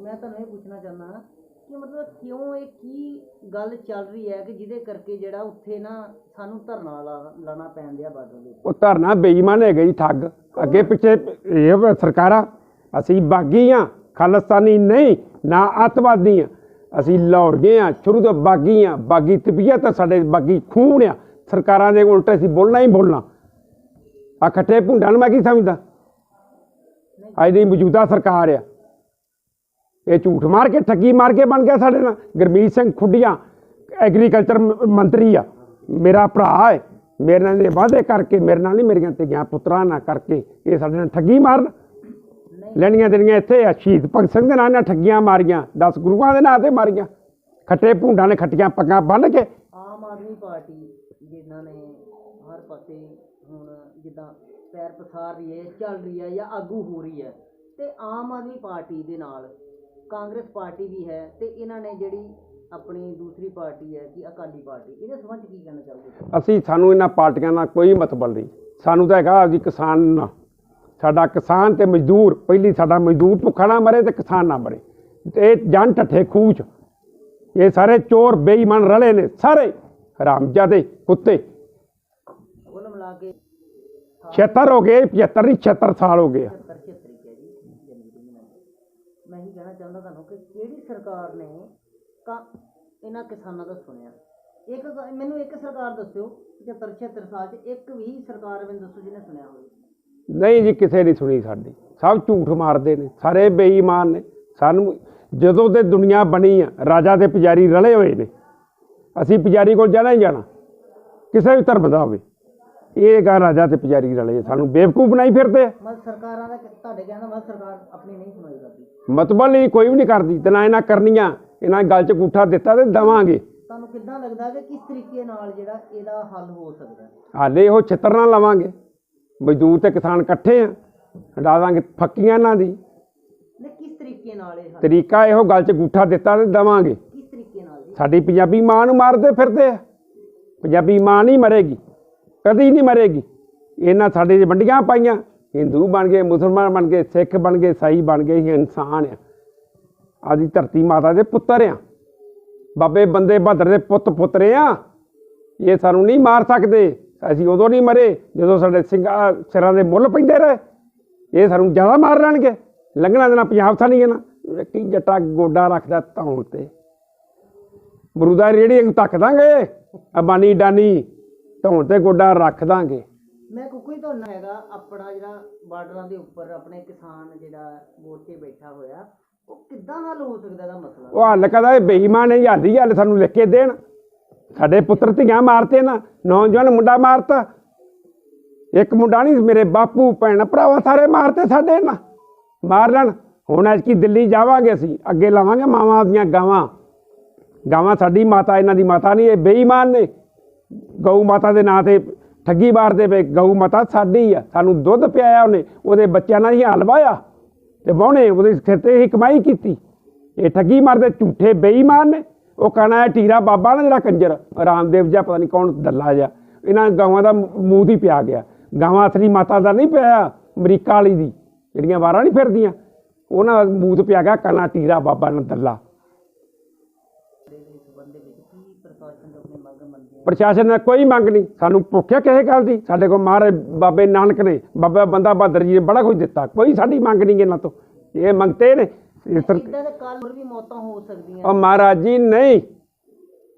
ਮੈਂ ਤੁਹਾਨੂੰ ਇਹ ਪੁੱਛਣਾ ਚਾਹੁੰਦਾ ਕਿ ਮਤਲਬ ਕਿਉਂ ਇਹ ਕੀ ਗੱਲ ਚੱਲ ਰਹੀ ਹੈ ਕਿ ਜਿਹਦੇ ਕਰਕੇ ਜਿਹੜਾ ਉੱਥੇ ਨਾ ਸਾਨੂੰ ਧਰਨਾ ਲਾਣਾ ਪੈਣ ਦਿਆ ਬਾਦਲ ਦੇ ਉਹ ਧਰਨਾ ਬੇਈਮਾਨ ਹੈਗੇ ਜੀ ਠੱਗ। ਅੱਗੇ ਪਿੱਛੇ ਇਹ ਸਰਕਾਰਾਂ ਅਸੀਂ ਬਾਗੀ ਆ ਖਾਲਿਸਤਾਨੀ ਨਹੀਂ। ਨਾ ਅੱਤਵਾਦੀ ਆ। ਅਸੀਂ ਲਾਹੌਰ ਗਏ ਆ, ਸ਼ੁਰੂ ਤੋਂ ਬਾਗੀ ਆ, ਬਾਗੀ ਤਬੀਅਤ ਆ ਸਾਡੇ ਬਾਗੀ ਖੂਨ ਆ। ਸਰਕਾਰਾਂ ਦੇ ਉਲਟੇ ਅਸੀਂ ਬੋਲਣਾ ਹੀ ਬੋਲਣਾ। ਆ ਖੱਟੇ ਭੁੰਡਾਂ ਨੂੰ ਮੈਂ ਕੀ ਸਮਝਦਾ? ਅੱਜ ਦੀ ਮੌਜੂਦਾ ਸਰਕਾਰ ਆ। ਇਹ ਝੂਠ ਮਾਰ ਕੇ, ਠੱਗੀ ਮਾਰ ਕੇ ਬਣ ਗਿਆ ਸਾਡੇ ਨਾਲ। ਗੁਰਮੀਤ ਸਿੰਘ ਖੁੱਡੀਆਂ, ਐਗਰੀਕਲਚਰ ਮੰਤਰੀ ਆ। ਮੇਰਾ ਭਰਾ ਹੈ। ਮੇਰੇ ਨਾਲ ਇਹ ਵਾਅਦੇ ਕਰਕੇ, ਮੇਰੇ ਨਾਲ ਨਹੀਂ ਮੇਰੀਆਂ ਧੀਆਂ ਪੁੱਤਰਾਂ ਨਾਲ ਕਰਕੇ ਇਹ ਸਾਡੇ ਨਾਲ ਠੱਗੀ ਮਾਰਨ। ਲੈਣੀਆਂ ਦੇਣੀਆਂ ਇੱਥੇ ਆ ਸ਼ਹੀਦ ਭਗਤ ਸਿੰਘ ਦੇ ਨਾਂ ਨਾਲ ਠੱਗੀਆਂ ਮਾਰੀਆਂ 10 ਗੁਰੂਆਂ ਦੇ ਨਾਂ ਤੇ ਮਾਰੀਆਂ। ਖੱਟੇ ਭੁੰਡਾਂ ਨੇ ਖੱਟੀਆਂ ਪੱਗਾਂ ਬੰਨ੍ਹ ਕੇ। ਆਮ ਆਦਮੀ ਪਾਰਟੀ ਜਿਨ੍ਹਾਂ ਨੇ ਹਰ ਪਾਸੇ ਹੁਣ ਜਿੱਦਾਂ ਪੈਰ ਪਸਾਰ ਰਹੀ ਹੈ ਚੱਲ ਰਹੀ ਹੈ ਜਾਂ ਆਗੂ ਹੋ ਰਹੀ ਹੈ ਤੇ ਆਮ ਆਦਮੀ ਪਾਰਟੀ ਦੇ ਨਾਲ ਕਾਂਗਰਸ ਪਾਰਟੀ ਵੀ ਹੈ ਤੇ ਇਹਨਾਂ ਨੇ ਜਿਹੜੀ ਆਪਣੀ ਦੂਸਰੀ ਪਾਰਟੀ ਹੈ ਕਿ ਅਕਾਲੀ ਪਾਰਟੀ ਇਹਦੇ ਸੰਬੰਧ ਕੀ ਕਹਿਣਾ ਚਾਹੋਗੇ? ਅਸੀਂ ਸਾਨੂੰ ਇਹਨਾਂ ਪਾਰਟੀਆਂ ਨਾਲ ਕੋਈ ਮਤਲਬ ਨਹੀਂ। ਸਾਨੂੰ ਤਾਂ ਹੈਗਾ ਜੀ ਕਿਸਾਨ ਨਾਲ। ਸਾਡਾ ਕਿਸਾਨ ਤੇ ਮਜ਼ਦੂਰ, ਪਹਿਲੀ ਸਾਡਾ ਮਜ਼ਦੂਰ ਭੁੱਖਾ ਨਾ ਮਰੇ ਤੇ ਕਿਸਾਨ ਨਾ ਮਰੇ। ਤੇ ਜਨ ਠੱਠੇ ਖੂਹ ਇਹ ਸਾਰੇ ਚੋਰ ਬੇਈਮਾਨ ਰਲੇ ਨੇ, ਸਾਰੇ ਹਰਾਮਜ਼ਾਦੇ, ਕੁੱਤੇ। 76 ਹੋ ਗਏ 75 ਨਹੀਂ 76 ਸਾਲ ਹੋ ਗਏ ਮੈਂ ਹੀ ਕਹਿਣਾ ਚਾਹੁੰਦਾ ਤੁਹਾਨੂੰ ਕਿ ਕਿਹੜੀ ਸਰਕਾਰ ਨੇ ਇਹਨਾਂ ਕਿਸਾਨਾਂ ਦਾ ਸੁਣਿਆ ਇੱਕ ਮੈਨੂੰ ਇੱਕ ਸਰਕਾਰ ਦੱਸਿਓ 75 76 ਸਾਲ 'ਚ ਇੱਕ ਵੀ ਸਰਕਾਰ ਮੈਨੂੰ ਦੱਸੋ ਜਿਹਨੇ ਸੁਣਿਆ ਹੋਵੇ। ਨਹੀਂ ਜੀ ਕਿਸੇ ਨਹੀਂ ਸੁਣੀ ਸਾਡੀ। ਸਭ ਝੂਠ ਮਾਰਦੇ ਨੇ ਸਾਰੇ ਬੇਈਮਾਨ ਨੇ। ਸਾਨੂੰ ਜਦੋਂ ਤੇ ਦੁਨੀਆ ਬਣੀ ਆ ਰਾਜਾ ਤੇ ਪੁਜਾਰੀ ਰਲੇ ਹੋਏ ਨੇ। ਅਸੀਂ ਪੁਜਾਰੀ ਕੋਲ ਜਾਣਾ ਹੀ ਜਾਣਾ। ਕਿਸੇ ਵੀ ਧਰਮ ਦਾ ਹੋਵੇ। ਇਹ ਗਾ ਰਾਜਾ ਤੇ ਪੁਜਾਰੀ ਰਲੇ ਸਾਨੂੰ ਬੇਵਕੂਫ ਬਣਾਈ ਫਿਰਦੇ। ਆ। ਮਤਲਬ ਸਰਕਾਰਾਂ ਦਾ ਕਿ- ਤੁਹਾਡੇ ਕਹਿਣ ਦਾ ਮਤਲਬ ਸਰਕਾਰ ਆਪਣੀ ਨਹੀਂ ਸੁਣਾਈ ਕਰਦੀ। ਮਤਲਬ ਨਹੀਂ ਕੋਈ ਵੀ ਨਹੀਂ ਕਰਦੀ। ਤੇ ਨਾ ਇਹਨਾਂ ਕਰਨੀਆਂ ਇਹਨਾਂ ਗੱਲ 'ਚ ਗੂਠਾ ਦਿੱਤਾ ਤੇ ਦਵਾਂਗੇ। ਤੁਹਾਨੂੰ ਕਿੱਦਾਂ ਲੱਗਦਾ ਕਿ ਕਿਸ ਤਰੀਕੇ ਨਾਲ ਜਿਹੜਾ ਇਹਦਾ ਹੱਲ ਹੋ ਸਕਦਾ? ਹੈ? ਹਾਲੇ ਉਹ ਛਿੱਤਰ ਨਾ ਲਵਾਂਗੇ। ਮਜ਼ਦੂਰ ਤੇ ਕਿਸਾਨ ਇਕੱਠੇ ਆ ਹਟਾ ਦਾਂਗੇ ਫੱਕੀਆਂ ਇਹਨਾਂ ਦੀ। ਨਹੀਂ ਕਿਸ ਤਰੀਕੇ ਨਾਲ ਇਹ ਹੱਲ ਤਰੀਕਾ ਇਹੋ ਗੱਲ 'ਚ ਗੂਠਾ ਦਿੱਤਾ ਤੇ ਦਵਾਂਗੇ। ਕਿਸ ਤਰੀਕੇ ਨਾਲ ਜੀ? ਸਾਡੀ ਪੰਜਾਬੀ ਮਾਂ ਨੂੰ ਮਾਰਦੇ ਫਿਰਦੇ ਆ। ਪੰਜਾਬੀ ਮਾਂ ਨਹੀਂ ਮਰੇਗੀ ਕਦੀ ਨਹੀਂ ਮਰੇਗੀ। ਇਹਨਾਂ ਸਾਡੇ 'ਚ ਵੰਡੀਆਂ ਪਾਈਆਂ ਹਿੰਦੂ ਬਣ ਗਏ ਮੁਸਲਮਾਨ ਬਣ ਗਏ ਸਿੱਖ ਬਣ ਗਏ ਸਾਈ ਬਣ ਗਏ ਇਹ ਇਨਸਾਨ ਆ। ਆਦੀ ਧਰਤੀ ਮਾਤਾ ਦੇ ਪੁੱਤਰ ਆ। ਬਾਬੇ ਬੰਦੇ ਬਹਾਦਰ ਦੇ ਪੁੱਤ ਪੁੱਤਰੇ ਆ। ਇਹ ਸਾਨੂੰ ਨਹੀਂ ਮਾਰ ਸਕਦੇ। ਅਸੀਂ ਉਦੋਂ ਨਹੀਂ ਮਰੇ ਜਦੋਂ ਸਾਡੇ ਸਿੰਘਾਂ ਸਿਰਾਂ ਦੇ ਮੁੱਲ ਪੈਂਦੇ ਰਹੇ। ਇਹ ਸਾਨੂੰ ਜ਼ਿਆਦਾ ਮਾਰ ਲੈਣਗੇ। ਲੰਘਣਾ ਦੇਣਾ ਪੰਜਾਬ ਥਾ ਨਹੀਂ ਨਾ। ਕੀ ਜੱਟਾ ਗੋਡਾ ਰੱਖਦਾ ਧੌਣ ਤੇ ਮਰੂਦਾ ਰੇੜੀ ਨੂੰ ਧੱਕ ਦਾਂਗੇ। ਅਬਾਨੀ ਡਾਨੀ ਧੌਣ ਤੇ ਗੋਡਾ ਰੱਖ ਦਾਂਗੇ। ਮੈਂ ਕੋਈ ਤੁਹਾਨੂੰ ਹੈਗਾ। ਆਪਣਾ ਜਿਹੜਾ ਬਾਰਡਰਾਂ ਦੇ ਉੱਪਰ ਆਪਣੇ ਕਿਸਾਨ ਜਿਹੜਾ ਮੋਰਚੇ ਬੈਠਾ ਹੋਇਆ ਉਹ ਕਿੱਦਾਂ ਹੱਲ ਹੋ ਸਕਦਾ ਦਾ ਮਸਲਾ ਉਹ ਹੱਲ ਕਦਾ ਇਹ ਬੇਈਮਾਨ ਨੇ ਹੱਲੀ ਹੱਲ ਸਾਨੂੰ ਲਿਖ ਕੇ ਦੇਣ। ਸਾਡੇ ਪੁੱਤਰ ਧੀਆਂ ਮਾਰਤੇ ਨਾ, ਨੌਜਵਾਨ ਮੁੰਡਾ ਮਾਰਤਾ। ਇੱਕ ਮੁੰਡਾ ਨਹੀਂ, ਮੇਰੇ ਬਾਪੂ, ਭੈਣ, ਭਰਾਵਾ ਸਾਰੇ ਮਾਰਤੇ ਸਾਡੇ ਨਾ। ਮਾਰ ਲੈਣ। ਹੁਣ ਅੱਜ ਕੀ ਦਿੱਲੀ ਜਾਵਾਂਗੇ ਅਸੀਂ, ਅੱਗੇ ਲਾਵਾਂਗੇ ਮਾਵਾਂ ਦੀਆਂ ਗਾਵਾਂ। ਗਾਵਾਂ ਸਾਡੀ ਮਾਤਾ, ਇਹਨਾਂ ਦੀ ਮਾਤਾ ਨਹੀਂ, ਇਹ ਬੇਈਮਾਨ ਨੇ। ਗਊ ਮਾਤਾ ਦੇ ਨਾਂ ਤੇ ਠੱਗੀ ਮਾਰਦੇ ਪਏ, ਗਊ ਮਾਤਾ ਸਾਡੀ ਆ, ਸਾਨੂੰ ਦੁੱਧ ਪਿਆਇਆ ਉਹਨੇ, ਉਹਦੇ ਬੱਚਿਆਂ ਨਾਲ ਹੀ ਹਲ ਵਾਇਆ। ਤੇ ਬਾਹਣੇ ਉਹਦੇ ਸਿਰ ਤੇ ਹੀ ਕਮਾਈ ਕੀਤੀ। ਇਹ ਠੱਗੀ ਮਾਰਦੇ ਝੂਠੇ ਬੇਈਮਾਨ ਨੇ। ਉਹ ਕਹਣਾ ਹੈ ਟੀਰਾ ਬਾਬਾ ਨਾ ਜਿਹੜਾ ਕੰਜਰ, ਰਾਮਦੇਵ ਜਾਂ ਪਤਾ ਨਹੀਂ ਕੌਣ ਦੱਲਾ ਜਾ ਇਹਨਾਂ ਗਾਵਾਂ ਦਾ ਮੂੰਹ ਦੀ ਪਿਆ ਗਿਆ। ਗਾਵਾਂ ਅਸਲੀ ਮਾਤਾ ਦਾ ਨਹੀਂ ਪਿਆ, ਅਮਰੀਕਾ ਵਾਲੀ ਦੀ, ਜਿਹੜੀਆਂ ਵਾਰਾਂ ਨਹੀਂ ਫਿਰਦੀਆਂ। ਉਹਨਾਂ ਦਾ ਮੂੰਹ ਪਿਆ ਗਿਆ ਕਹਣਾ ਟੀਰਾ ਬਾਬਾ ਨਾ ਦੱਲਾ। ਪ੍ਰਸ਼ਾਸਨ ਪ੍ਰਸ਼ਾਸਨ ਨੇ ਕੋਈ ਮੰਗ ਨਹੀਂ। ਸਾਨੂੰ ਭੁੱਖਿਆ ਕਿਸੇ ਗੱਲ ਦੀ। ਸਾਡੇ ਕੋਲ ਮਹਾਰਾਜ ਬਾਬੇ ਨਾਨਕ ਨੇ। ਬਾਬਾ ਬੰਦਾ ਬਹਾਦਰ ਜੀ ਨੇ ਬੜਾ ਕੁਝ ਦਿੱਤਾ। ਕੋਈ ਸਾਡੀ ਮੰਗ ਨਹੀਂ ਇਹਨਾਂ ਤੋਂ। ਇਹ ਮੰਗਤੇ ਨੇ। ਸਰ- ਇਦਾਂ ਦੇ ਕੱਲ ਹੋਰ ਵੀ ਮੌਤਾਂ ਹੋ ਸਕਦੀਆਂ। ਉਹ ਮਹਾਰਾਜ ਜੀ ਨਹੀਂ।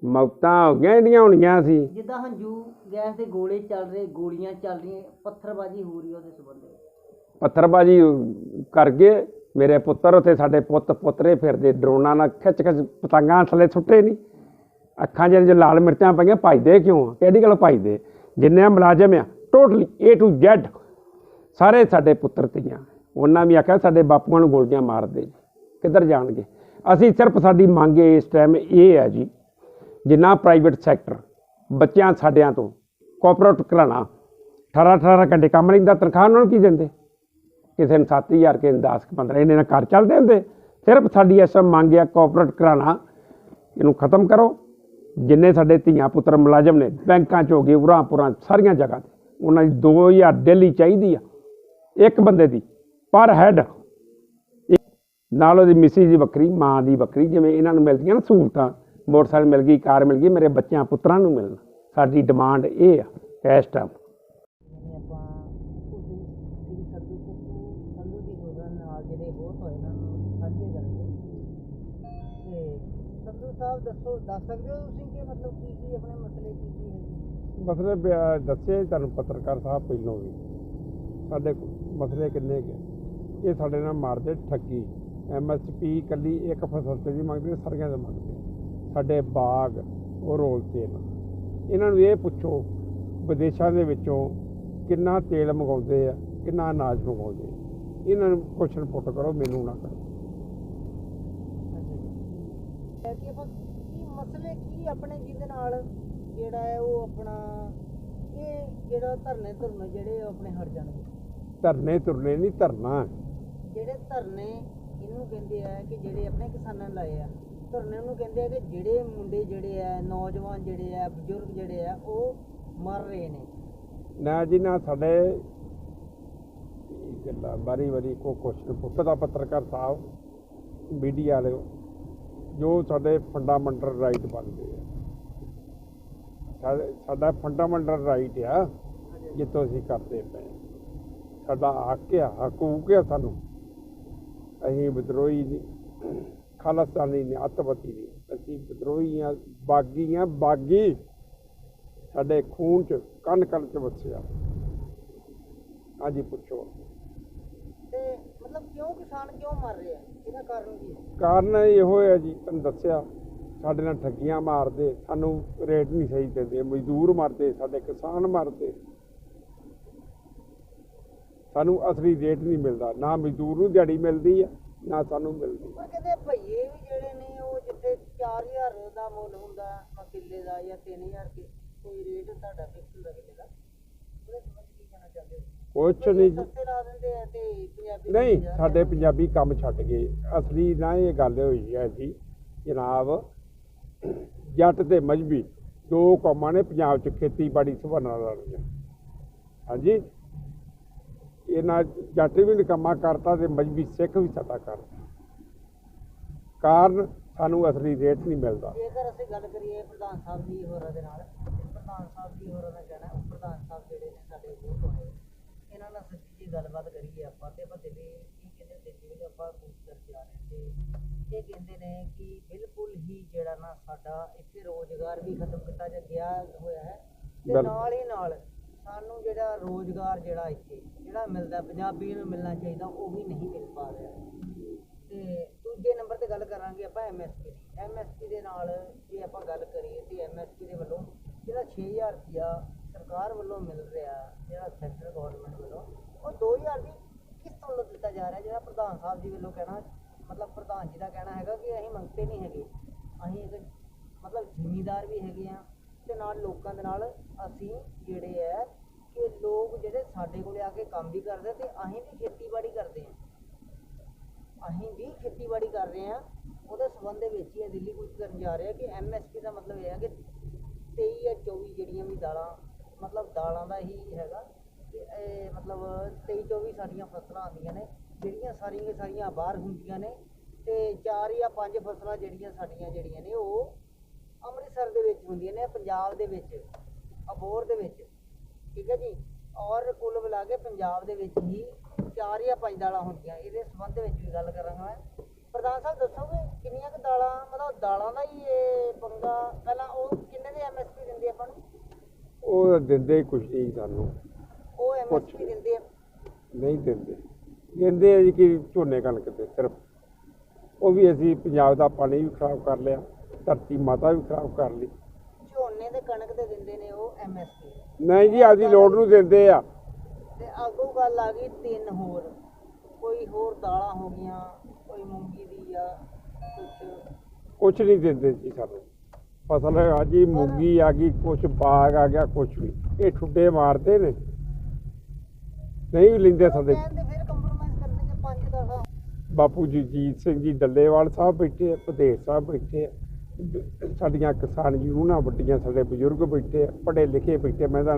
ਮੌਤਾਂ ਹੋ ਗਈਆਂ ਜਿਹੜੀਆਂ ਹੋਣੀਆਂ ਸੀ। ਜਿੱਦਾਂ ਹੰਝੂ ਗੈਸ ਦੇ ਗੋਲੇ ਚੱਲ ਰਹੇ ਗੋਲੀਆਂ ਚੱਲ ਰਹੀਆਂ ਪੱਥਰਬਾਜ਼ੀ ਹੋ ਰਹੀ ਉਹਦੇ ਸੰਬੰਧ ਵਿੱਚ। ਪੱਥਰਬਾਜੀ ਕਰ ਗਏ। ਮੇਰੇ ਪੁੱਤਰ ਉੱਥੇ ਸਾਡੇ ਪੁੱਤ ਪੁੱਤਰੇ ਫਿਰਦੇ ਡਰੋਨਾਂ ਨਾਲ ਖਿੱਚ ਖਿੱਚ ਪਤੰਗਾਂ ਥੱਲੇ ਸੁੱਟੇ ਨਹੀਂ ਅੱਖਾਂ 'ਚ ਜੇ ਲਾਲ ਮਿਰਚਾਂ ਪਈਆਂ ਭਜਦੇ ਕਿਉਂ ਆ? ਕਿਹੜੀ ਗੱਲ ਭਜਦੇ? ਜਿੰਨੇ ਮੁਲਾਜ਼ਮ ਆ ਟੋਟਲੀ A to Z ਸਾਰੇ ਸਾਡੇ ਪੁੱਤਰ ਧੀਆਂ। ਉਹਨਾਂ ਵੀ ਆਖਿਆ ਸਾਡੇ ਬਾਪੂਆਂ ਨੂੰ ਗੋਲੀਆਂ ਮਾਰਦੇ ਕਿੱਧਰ ਜਾਣਗੇ? ਅਸੀਂ ਸਿਰਫ ਸਾਡੀ ਮੰਗ ਇਸ ਟਾਈਮ ਇਹ ਹੈ ਜੀ, ਜਿੰਨਾ ਪ੍ਰਾਈਵੇਟ ਸੈਕਟਰ ਬੱਚਿਆਂ ਸਾਡਿਆਂ ਤੋਂ ਕੋਆਪਰੇਟ ਕਰਾਣਾ 18 18 ਘੰਟੇ ਕੰਮ ਨਹੀਂ ਦਾ ਤਨਖਾਹ ਉਹਨਾਂ ਨੂੰ ਕੀ ਦਿੰਦੇ? ਕਿਸੇ ਨੂੰ 7000 ਕਿਸੇ ਨੂੰ 10 15 ਇਹਨੇ ਨਾਲ ਘਰ ਚੱਲਦੇ ਹੁੰਦੇ। ਸਿਰਫ ਸਾਡੀ ਇਸ ਮੰਗ ਹੈ ਕੋਆਪਰੇਟ ਕਰਾਣਾ ਇਹਨੂੰ ਖਤਮ ਕਰੋ। ਜਿੰਨੇ ਸਾਡੇ ਧੀਆਂ ਪੁੱਤਰ ਮੁਲਾਜ਼ਮ ਨੇ, ਬੈਂਕਾਂ 'ਚ ਹੋ ਗਏ, ਉਰਾਂ ਪੁਰਾਂ, ਸਾਰੀਆਂ ਜਗ੍ਹਾ ਤੇ, ਉਹਨਾਂ ਦੀ 2000 ਡੇਲੀ ਚਾਹੀਦੀ ਆ, ਇੱਕ ਬੰਦੇ ਦੀ ਪਰ ਹੈਡ ਨਾਲ ਉਹਦੀ ਮਿਸੀ ਦੀ ਵੱਖਰੀ, ਮਾਂ ਦੀ ਵੱਖਰੀ, ਜਿਵੇਂ ਇਹਨਾਂ ਨੂੰ ਮਿਲਦੀਆਂ ਨਾ ਸਹੂਲਤਾਂ, ਮੋਟਰਸਾਈਕਲ ਮਿਲ ਗਈ, ਕਾਰ ਮਿਲ ਗਈ, ਮੇਰੇ ਬੱਚਿਆਂ, ਪੁੱਤਰਾਂ ਨੂੰ ਮਿਲਣ। ਸਾਡੀ ਡਿਮਾਂਡ ਇਹ ਆ, ਇਸ ਟਾਈਮ ਸਾਹਿਬ ਦੱਸੋ ਦੱਸ ਸਕਦੇ ਹੋ ਤੁਸੀਂ ਕਿ ਮਤਲਬ ਕੀ ਕੀ ਆਪਣੇ ਮਸਲੇ ਕੀ ਕੀ ਹੈ ਮਸਲੇ ਦੱਸੇ ਤੁਹਾਨੂੰ ਪੱਤਰਕਾਰ ਸਾਹਿਬ ਪਹਿਲੋਂ ਵੀ। ਸਾਡੇ ਮਸਲੇ ਕਿੰਨੇ ਕੁ ਇਹ ਸਾਡੇ ਨਾਲ ਮਾਰਦੇ ਠੱਗੀ। ਐਮਐਸਪੀ ਕੱਲੀ ਇੱਕ ਫਸਲ ਤੇ ਦੀ ਮੰਗਦੇ ਸਾਰੀਆਂ ਦੇ ਮੰਗਦੇ ਸਾਡੇ ਬਾਗ ਉਹ ਰੋਲ ਤੇਲ। ਇਹਨਾਂ ਨੂੰ ਇਹ ਪੁੱਛੋ ਵਿਦੇਸ਼ਾਂ ਦੇ ਵਿੱਚੋਂ ਕਿੰਨਾ ਤੇਲ ਮੰਗਾਉਂਦੇ ਆ ਕਿੰਨਾ ਅਨਾਜ ਮੰਗਾਉਂਦੇ ਇਹਨਾਂ ਨੂੰ ਕੁਐਸਚਨ ਪੁੱਟ ਕਰੋ ਮੈਨੂੰ ਨਾ ਕਰੋ। ਕਿ ਮਸਲੇ ਕੀ ਆਪਣੇ ਜਿਹਦੇ ਨਾਲ ਜਿਹੜਾ ਹੈ ਉਹ ਆਪਣਾ ਇਹ ਜਿਹੜਾ ਧਰਨੇ ਧੁਰਨੇ ਜਿਹੜੇ ਆਪਣੇ ਹਟ ਜਾਣਗੇ? ਧਰਨੇ ਤੁਰਨੇ ਨਹੀਂ ਧਰਨਾ। ਜਿਹੜੇ ਧਰਨੇ ਇਹਨੂੰ ਕਹਿੰਦੇ ਆ ਕਿ ਜਿਹੜੇ ਆਪਣੇ ਕਿਸਾਨਾਂ ਨੇ ਲਾਏ ਆ। ਧਰਨੇ ਨੂੰ ਕਹਿੰਦੇ ਆ ਕਿ ਜਿਹੜੇ ਮੁੰਡੇ ਜਿਹੜੇ ਆ, ਨੌਜਵਾਨ ਜਿਹੜੇ ਆ, ਬਜ਼ੁਰਗ ਜਿਹੜੇ ਆ, ਉਹ ਮਰ ਰਹੇ ਨੇ। ਨਾ ਜੀ, ਨਾ ਸਾਡੇ ਗੱਲਾਂ ਬਾਰੀ ਵਾਰੀ ਕੋ ਕੁਐਸਚਨ ਪੁੱਛਦਾ ਪੱਤਰਕਾਰ ਸਾਹਿਬ ਮੀਡੀਆ ਵਾਲਿਓ, ਜੋ ਸਾਡੇ ਫੰਡਾਮੈਂਟਲ ਰਾਈਟ ਬਣਦੇ ਆ। ਸਾਡਾ ਫੰਡਾਮੈਂਟਲ ਰਾਈਟ ਆ ਜਿੱਤੋਂ ਅਸੀਂ ਕਰਦੇ ਪਏ ਸਾਡਾ ਹੱਕ ਆ ਹਕੂਕ ਆ ਸਾਨੂੰ। ਅਸੀਂ ਵਿਦਰੋਹੀ ਨਹੀਂ ਖਾਲਸਤਾਨੀ ਨਹੀਂ ਅੱਤਵਾਦੀ ਨਹੀਂ ਅਸੀਂ ਵਿਦਰੋਹੀ ਆ ਬਾਗੀ ਆ ਬਾਗੀ ਸਾਡੇ ਖੂਨ ਚ ਕੰਨ ਕੰਨ ਚ ਵਸਿਆ। ਹਾਂਜੀ ਪੁੱਛੋ। ਤੇ ਮਤਲਬ ਕਿਉਂ ਕਿਸਾਨ ਕਿਉਂ ਮਰ ਰਹੇ? ਇਹਦਾ ਕਾਰਨ ਕੀ ਹੈ? ਕਾਰਨ ਇਹੋ ਹੈ ਜੀ ਤੁਹਾਨੂੰ ਦੱਸਿਆ ਸਾਡੇ ਨਾਲ ਠੱਗੀਆਂ ਮਾਰਦੇ ਸਾਨੂੰ ਰੇਟ ਨਹੀਂ ਸਹੀ ਦਿੰਦੇ ਮਜ਼ਦੂਰ ਮਰਦੇ ਸਾਡੇ ਕਿਸਾਨ ਮਰਦੇ। ਸਾਨੂੰ ਅਸਲੀ ਰੇਟ ਨਹੀਂ ਮਿਲਦਾ ਨਾ ਮਜ਼ਦੂਰ ਨੂੰ ਦਿਹਾੜੀ ਮਿਲਦੀ ਆ ਨਾ ਸਾਨੂੰ ਮਿਲਦੀ। ਪਰ ਕਹਿੰਦੇ ਭਈਏ ਵੀ ਜਿਹੜੇ ਨੇ ਉਹ ਜਿੱਥੇ 4000 ਦਾ ਮੁੱਲ ਹੁੰਦਾ ਵਾ ਕਿੱਲੇ ਦਾ ਜਾਂ 3000 ਕੇ ਕੋਈ ਰੇਟ ਤੁਹਾਡਾ ਫਿਕਸ ਦਾ? ਉਹਦੇ ਸਮਝ ਕੀ ਕਹਿਣਾ ਚਾਹੁੰਦੇ ਹੋ? ਕੁਛ ਨਹੀਂ। ਜੀ ਨਹੀਂ ਸਾਡੇ ਪੰਜਾਬੀ ਕੰਮ ਛੱਡ ਗਏ। ਅਸਲੀ ਨਾ ਇਹ ਗੱਲ ਹੋਈ ਹੈ ਜੀ ਜਨਾਬ। ਜੱਟ ਤੇ ਮਜਬੀ ਦੋ ਕੌਮਾਂ ਨੇ ਪੰਜਾਬ 'ਚ ਖੇਤੀਬਾੜੀ ਸੰਭਾਲਣ ਵਾਲੀਆਂ ਹਾਂਜੀ? ਇਹਨਾਂ ਜੱਟ ਵੀ ਨਿਕੰਮਾ ਕਰਤਾ ਤੇ ਮਜਬੀ ਸਿੱਖ ਵੀ ਸਾਡਾ ਕਰਤਾ ਕਾਰਨ ਸਾਨੂੰ ਅਸਲੀ ਰੇਟ ਨਹੀਂ ਮਿਲਦਾ। ਜੇਕਰ ਅਸੀਂ ਗੱਲ ਕਰੀਏ ਪ੍ਰਧਾਨ ਸਾਹਿਬ ਜੀ ਹੋਰਾਂ ਦੇ ਨਾਲ ਤੇ ਪ੍ਰਧਾਨ ਸਾਹਿਬ ਜੀ ਹੋਰਾਂ ਦਾ ਕਹਿਣਾ ਹੈ, ਪ੍ਰਧਾਨ ਸਾਹਿਬ ਜਿਹੜੇ ਨੇ ਸਾਡੇ ਵੋਟ ਹੋਏ ਇਹਨਾਂ ਨਾਲ ਸੱਚੀ ਜੀ ਗੱਲਬਾਤ ਕਰੀਏ ਆਪਾਂ ਤੇ ਆਪਾਂ ਦਿੱਲੀ ਕੀ ਕਹਿੰਦੇ ਦਿੱਲੀ ਵਿੱਚ ਆਪਾਂ ਪੁੱਛ ਕਰਕੇ ਆ ਰਹੇ ਤੇ ਇਹ ਕਹਿੰਦੇ ਨੇ ਕਿ ਬਿਲਕੁਲ ਹੀ ਜਿਹੜਾ ਨਾ ਸਾਡਾ ਇੱਥੇ ਰੋਜ਼ਗਾਰ ਵੀ ਖਤਮ ਕੀਤਾ ਜਾ ਗਿਆ ਹੋਇਆ ਹੈ ਤੇ ਬਿਲ- ਨਾਲ ਹੀ ਨਾਲ ਸਾਨੂੰ ਜਿਹੜਾ ਰੋਜ਼ਗਾਰ ਜਿਹੜਾ ਇੱਥੇ, ਜਿਹੜਾ ਮਿਲਦਾ, ਪੰਜਾਬੀ ਨੂੰ ਮਿਲਣਾ ਚਾਹੀਦਾ, ਉਹ ਵੀ ਨਹੀਂ ਮਿਲ ਪਾ ਰਿਹਾ। ਤੇ ਦੂਜੇ ਨੰਬਰ ਤੇ ਗੱਲ ਕਰਾਂਗੇ ਆਪਾਂ ਐਮਐਸਪੀ ਦੀ। ਐਮਐਸਪੀ ਦੇ ਨਾਲ ਜੇ ਆਪਾਂ ਗੱਲ ਕਰੀਏ ਤੇ ਐਮਐਸਪੀ ਦੇ ਵੱਲੋਂ ਜਿਹੜਾ 6000 ਰੁਪਇਆ ਸਰਕਾਰ ਵੱਲੋਂ ਮਿਲ ਰਿਹਾ, ਜਿਹੜਾ ਸੈਂਟਰ ਗਵਰਨਮੈਂਟ ਵੱਲੋਂ, ਉਹ 2000 ਦੀ ਕਿਸ ਵੱਲੋਂ ਦਿੱਤਾ ਜਾ ਰਿਹਾ? ਜਿਹੜਾ ਪ੍ਰਧਾਨ ਸਾਹਿਬ ਜੀ ਵੱਲੋਂ ਕਹਿਣਾ, ਮਤਲਬ ਪ੍ਰਧਾਨ ਜੀ ਦਾ ਕਹਿਣਾ ਹੈਗਾ ਕਿ ਅਸੀਂ ਮੰਗਤੇ ਨਹੀਂ ਹੈਗੇ। ਅਸੀਂ ਇੱਕ ਮਤਲਬ ਜ਼ਿਮੀਦਾਰ ਵੀ ਹੈਗੇ ਆ ਤੇ ਨਾਲ, ਲੋਕਾਂ ਦੇ ਨਾਲ ਅਸੀਂ ਜਿਹੜੇ ਹੈ ਕਿ ਲੋਕ ਜਿਹੜੇ ਸਾਡੇ ਕੋਲੇ ਆ ਕੇ ਕੰਮ ਵੀ ਕਰਦੇ ਤੇ ਅਸੀਂ ਵੀ ਖੇਤੀਬਾੜੀ ਕਰਦੇ ਹਾਂ ਅਸੀਂ ਵੀ ਖੇਤੀਬਾੜੀ ਕਰ ਰਹੇ ਹਾਂ ਉਹਦੇ ਸੰਬੰਧ ਦੇ ਵਿੱਚ ਹੀ ਇਹ ਦਿੱਲੀ ਕੁਝ ਕਰਨ ਜਾ ਰਿਹਾ ਕਿ ਐਮਐਸਪੀ ਦਾ ਮਤਲਬ ਇਹ ਹੈ ਕਿ 23 ਜਾਂ 24 ਜਿਹੜੀਆਂ ਵੀ ਦਾਲਾਂ, ਮਤਲਬ ਦਾਲਾਂ ਦਾ ਹੀ ਹੈਗਾ ਕਿ ਇਹ ਮਤਲਬ 23 24 ਸਾਡੀਆਂ ਫਸਲਾਂ ਆਉਂਦੀਆਂ ਨੇ, ਜਿਹੜੀਆਂ ਸਾਰੀਆਂ ਸਾਰੀਆਂ ਬਾਹਰ ਹੁੰਦੀਆਂ ਨੇ ਤੇ ਚਾਰ ਜਾਂ ਪੰਜ ਫਸਲਾਂ ਜਿਹੜੀਆਂ ਸਾਡੀਆਂ ਜਿਹੜੀਆਂ ਨੇ ਉਹ ਅੰਮ੍ਰਿਤਸਰ ਦੇ ਵਿੱਚ ਹੁੰਦੀਆਂ ਨੇ ਪੰਜਾਬ ਦੇ ਵਿੱਚ ਅਬੋਰ ਦੇ ਵਿੱਚ ਠੀਕ ਹੈ ਜੀ? ਔਰ ਕੁੱਲ ਮਿਲਾ ਕੇ ਪੰਜਾਬ ਦੇ ਵਿੱਚ ਹੀ ਚਾਰ ਜਾਂ ਪੰਜ ਦਾਲਾਂ ਹੁੰਦੀਆਂ ਇਹਦੇ ਸੰਬੰਧ ਵਿੱਚ ਵੀ ਗੱਲ ਕਰਾਂਗਾ ਮੈਂ। ਪ੍ਰਧਾਨ ਸਾਹਿਬ ਦੱਸੋਗੇ ਕਿੰਨੀਆਂ ਕੁ ਦਾਲਾਂ ਮਤਲਬ ਦਾਲਾਂ ਦਾ ਹੀ ਇਹ ਪੰਗਾ ਪਹਿਲਾਂ ਉਹ ਕਿੰਨੇ ਦੇ ਐਮਐਸਪੀ ਦਿੰਦੇ ਆਪਾਂ ਨੂੰ? ਉਹ ਦਿੰਦੇ ਹੀ ਕੁਛ ਨਹੀਂ ਸਾਨੂੰ। ਉਹ ਐਮਐਸਪੀ ਦਿੰਦੇ ਆ? ਨਹੀਂ ਦਿੰਦੇ। ਦਿੰਦੇ ਆ ਜੀ ਕਿ ਝੋਨੇ ਕਣਕ ਤੇ ਸਿਰਫ। ਉਹ ਵੀ ਅਸੀਂ ਪੰਜਾਬ ਦਾ ਪਾਣੀ ਵੀ ਖਰਾਬ ਕਰ ਲਿਆ। ਧਰਤੀ ਮਾਤਾ ਵੀ ਖਰਾਬ ਕਰ ਲਈ। ਝੋਨੇ ਦੇ ਕਣਕ ਦੇ ਦਿੰਦੇ ਨੇ ਉਹ ਐਮਐਸਪੀ ਨਹੀਂ ਜੀ ਆਪਦੀ ਲੋੜ ਨੂੰ ਦਿੰਦੇ ਆ। ਤੇ ਅੱਗੋਂ ਗੱਲ ਆ ਗਈ ਤਿੰਨ ਹੋਰ। ਕੋਈ ਹੋਰ ਦਾਲਾਂ ਹੋ ਗਈਆਂ ਕੋਈ ਮੂੰਗੀ ਦੀ ਆ ਕੁਛ। ਨਹੀਂ ਦਿੰਦੇ ਜੀ ਸਾਨੂੰ। ਫਸਲ ਆ ਜੀ ਮੂੰਗੀ ਆ ਗਈ ਕੁਛ ਬਾਗ ਆ ਗਿਆ ਕੁਛ ਵੀ। ਇਹ ਠੁੱਡੇ ਮਾਰਦੇ ਨੇ। ਨਹੀਂ ਵੀ ਲੈਂਦੇ ਸਾਡੇ। ਕਹਿੰਦੇ ਫਿਰ ਕੰਪਰੋਮਾਈਜ਼ ਕਰਨਗੇ ਪੰਜ ਦਾਲਾਂ ਬਾਪੂ ਜੀ ਜੀਤ ਸਿੰਘ ਜੀ ਡੱਲੇਵਾਲ ਸਾਹਿਬ ਬੈਠੇ ਆ ਭਦੇਸ਼ ਸਾਹਿਬ ਬੈਠੇ ਆ। ਸਾਡੀਆਂ ਕਿਸਾਨ ਯੂਨਾਂ ਵੱਡੀਆਂ ਸਾਡੇ ਬਜ਼ੁਰਗ ਬੈਠੇ ਪੜ੍ਹੇ ਲਿਖੇ ਬੈਠੇ ਮੈਂ ਤਾਂ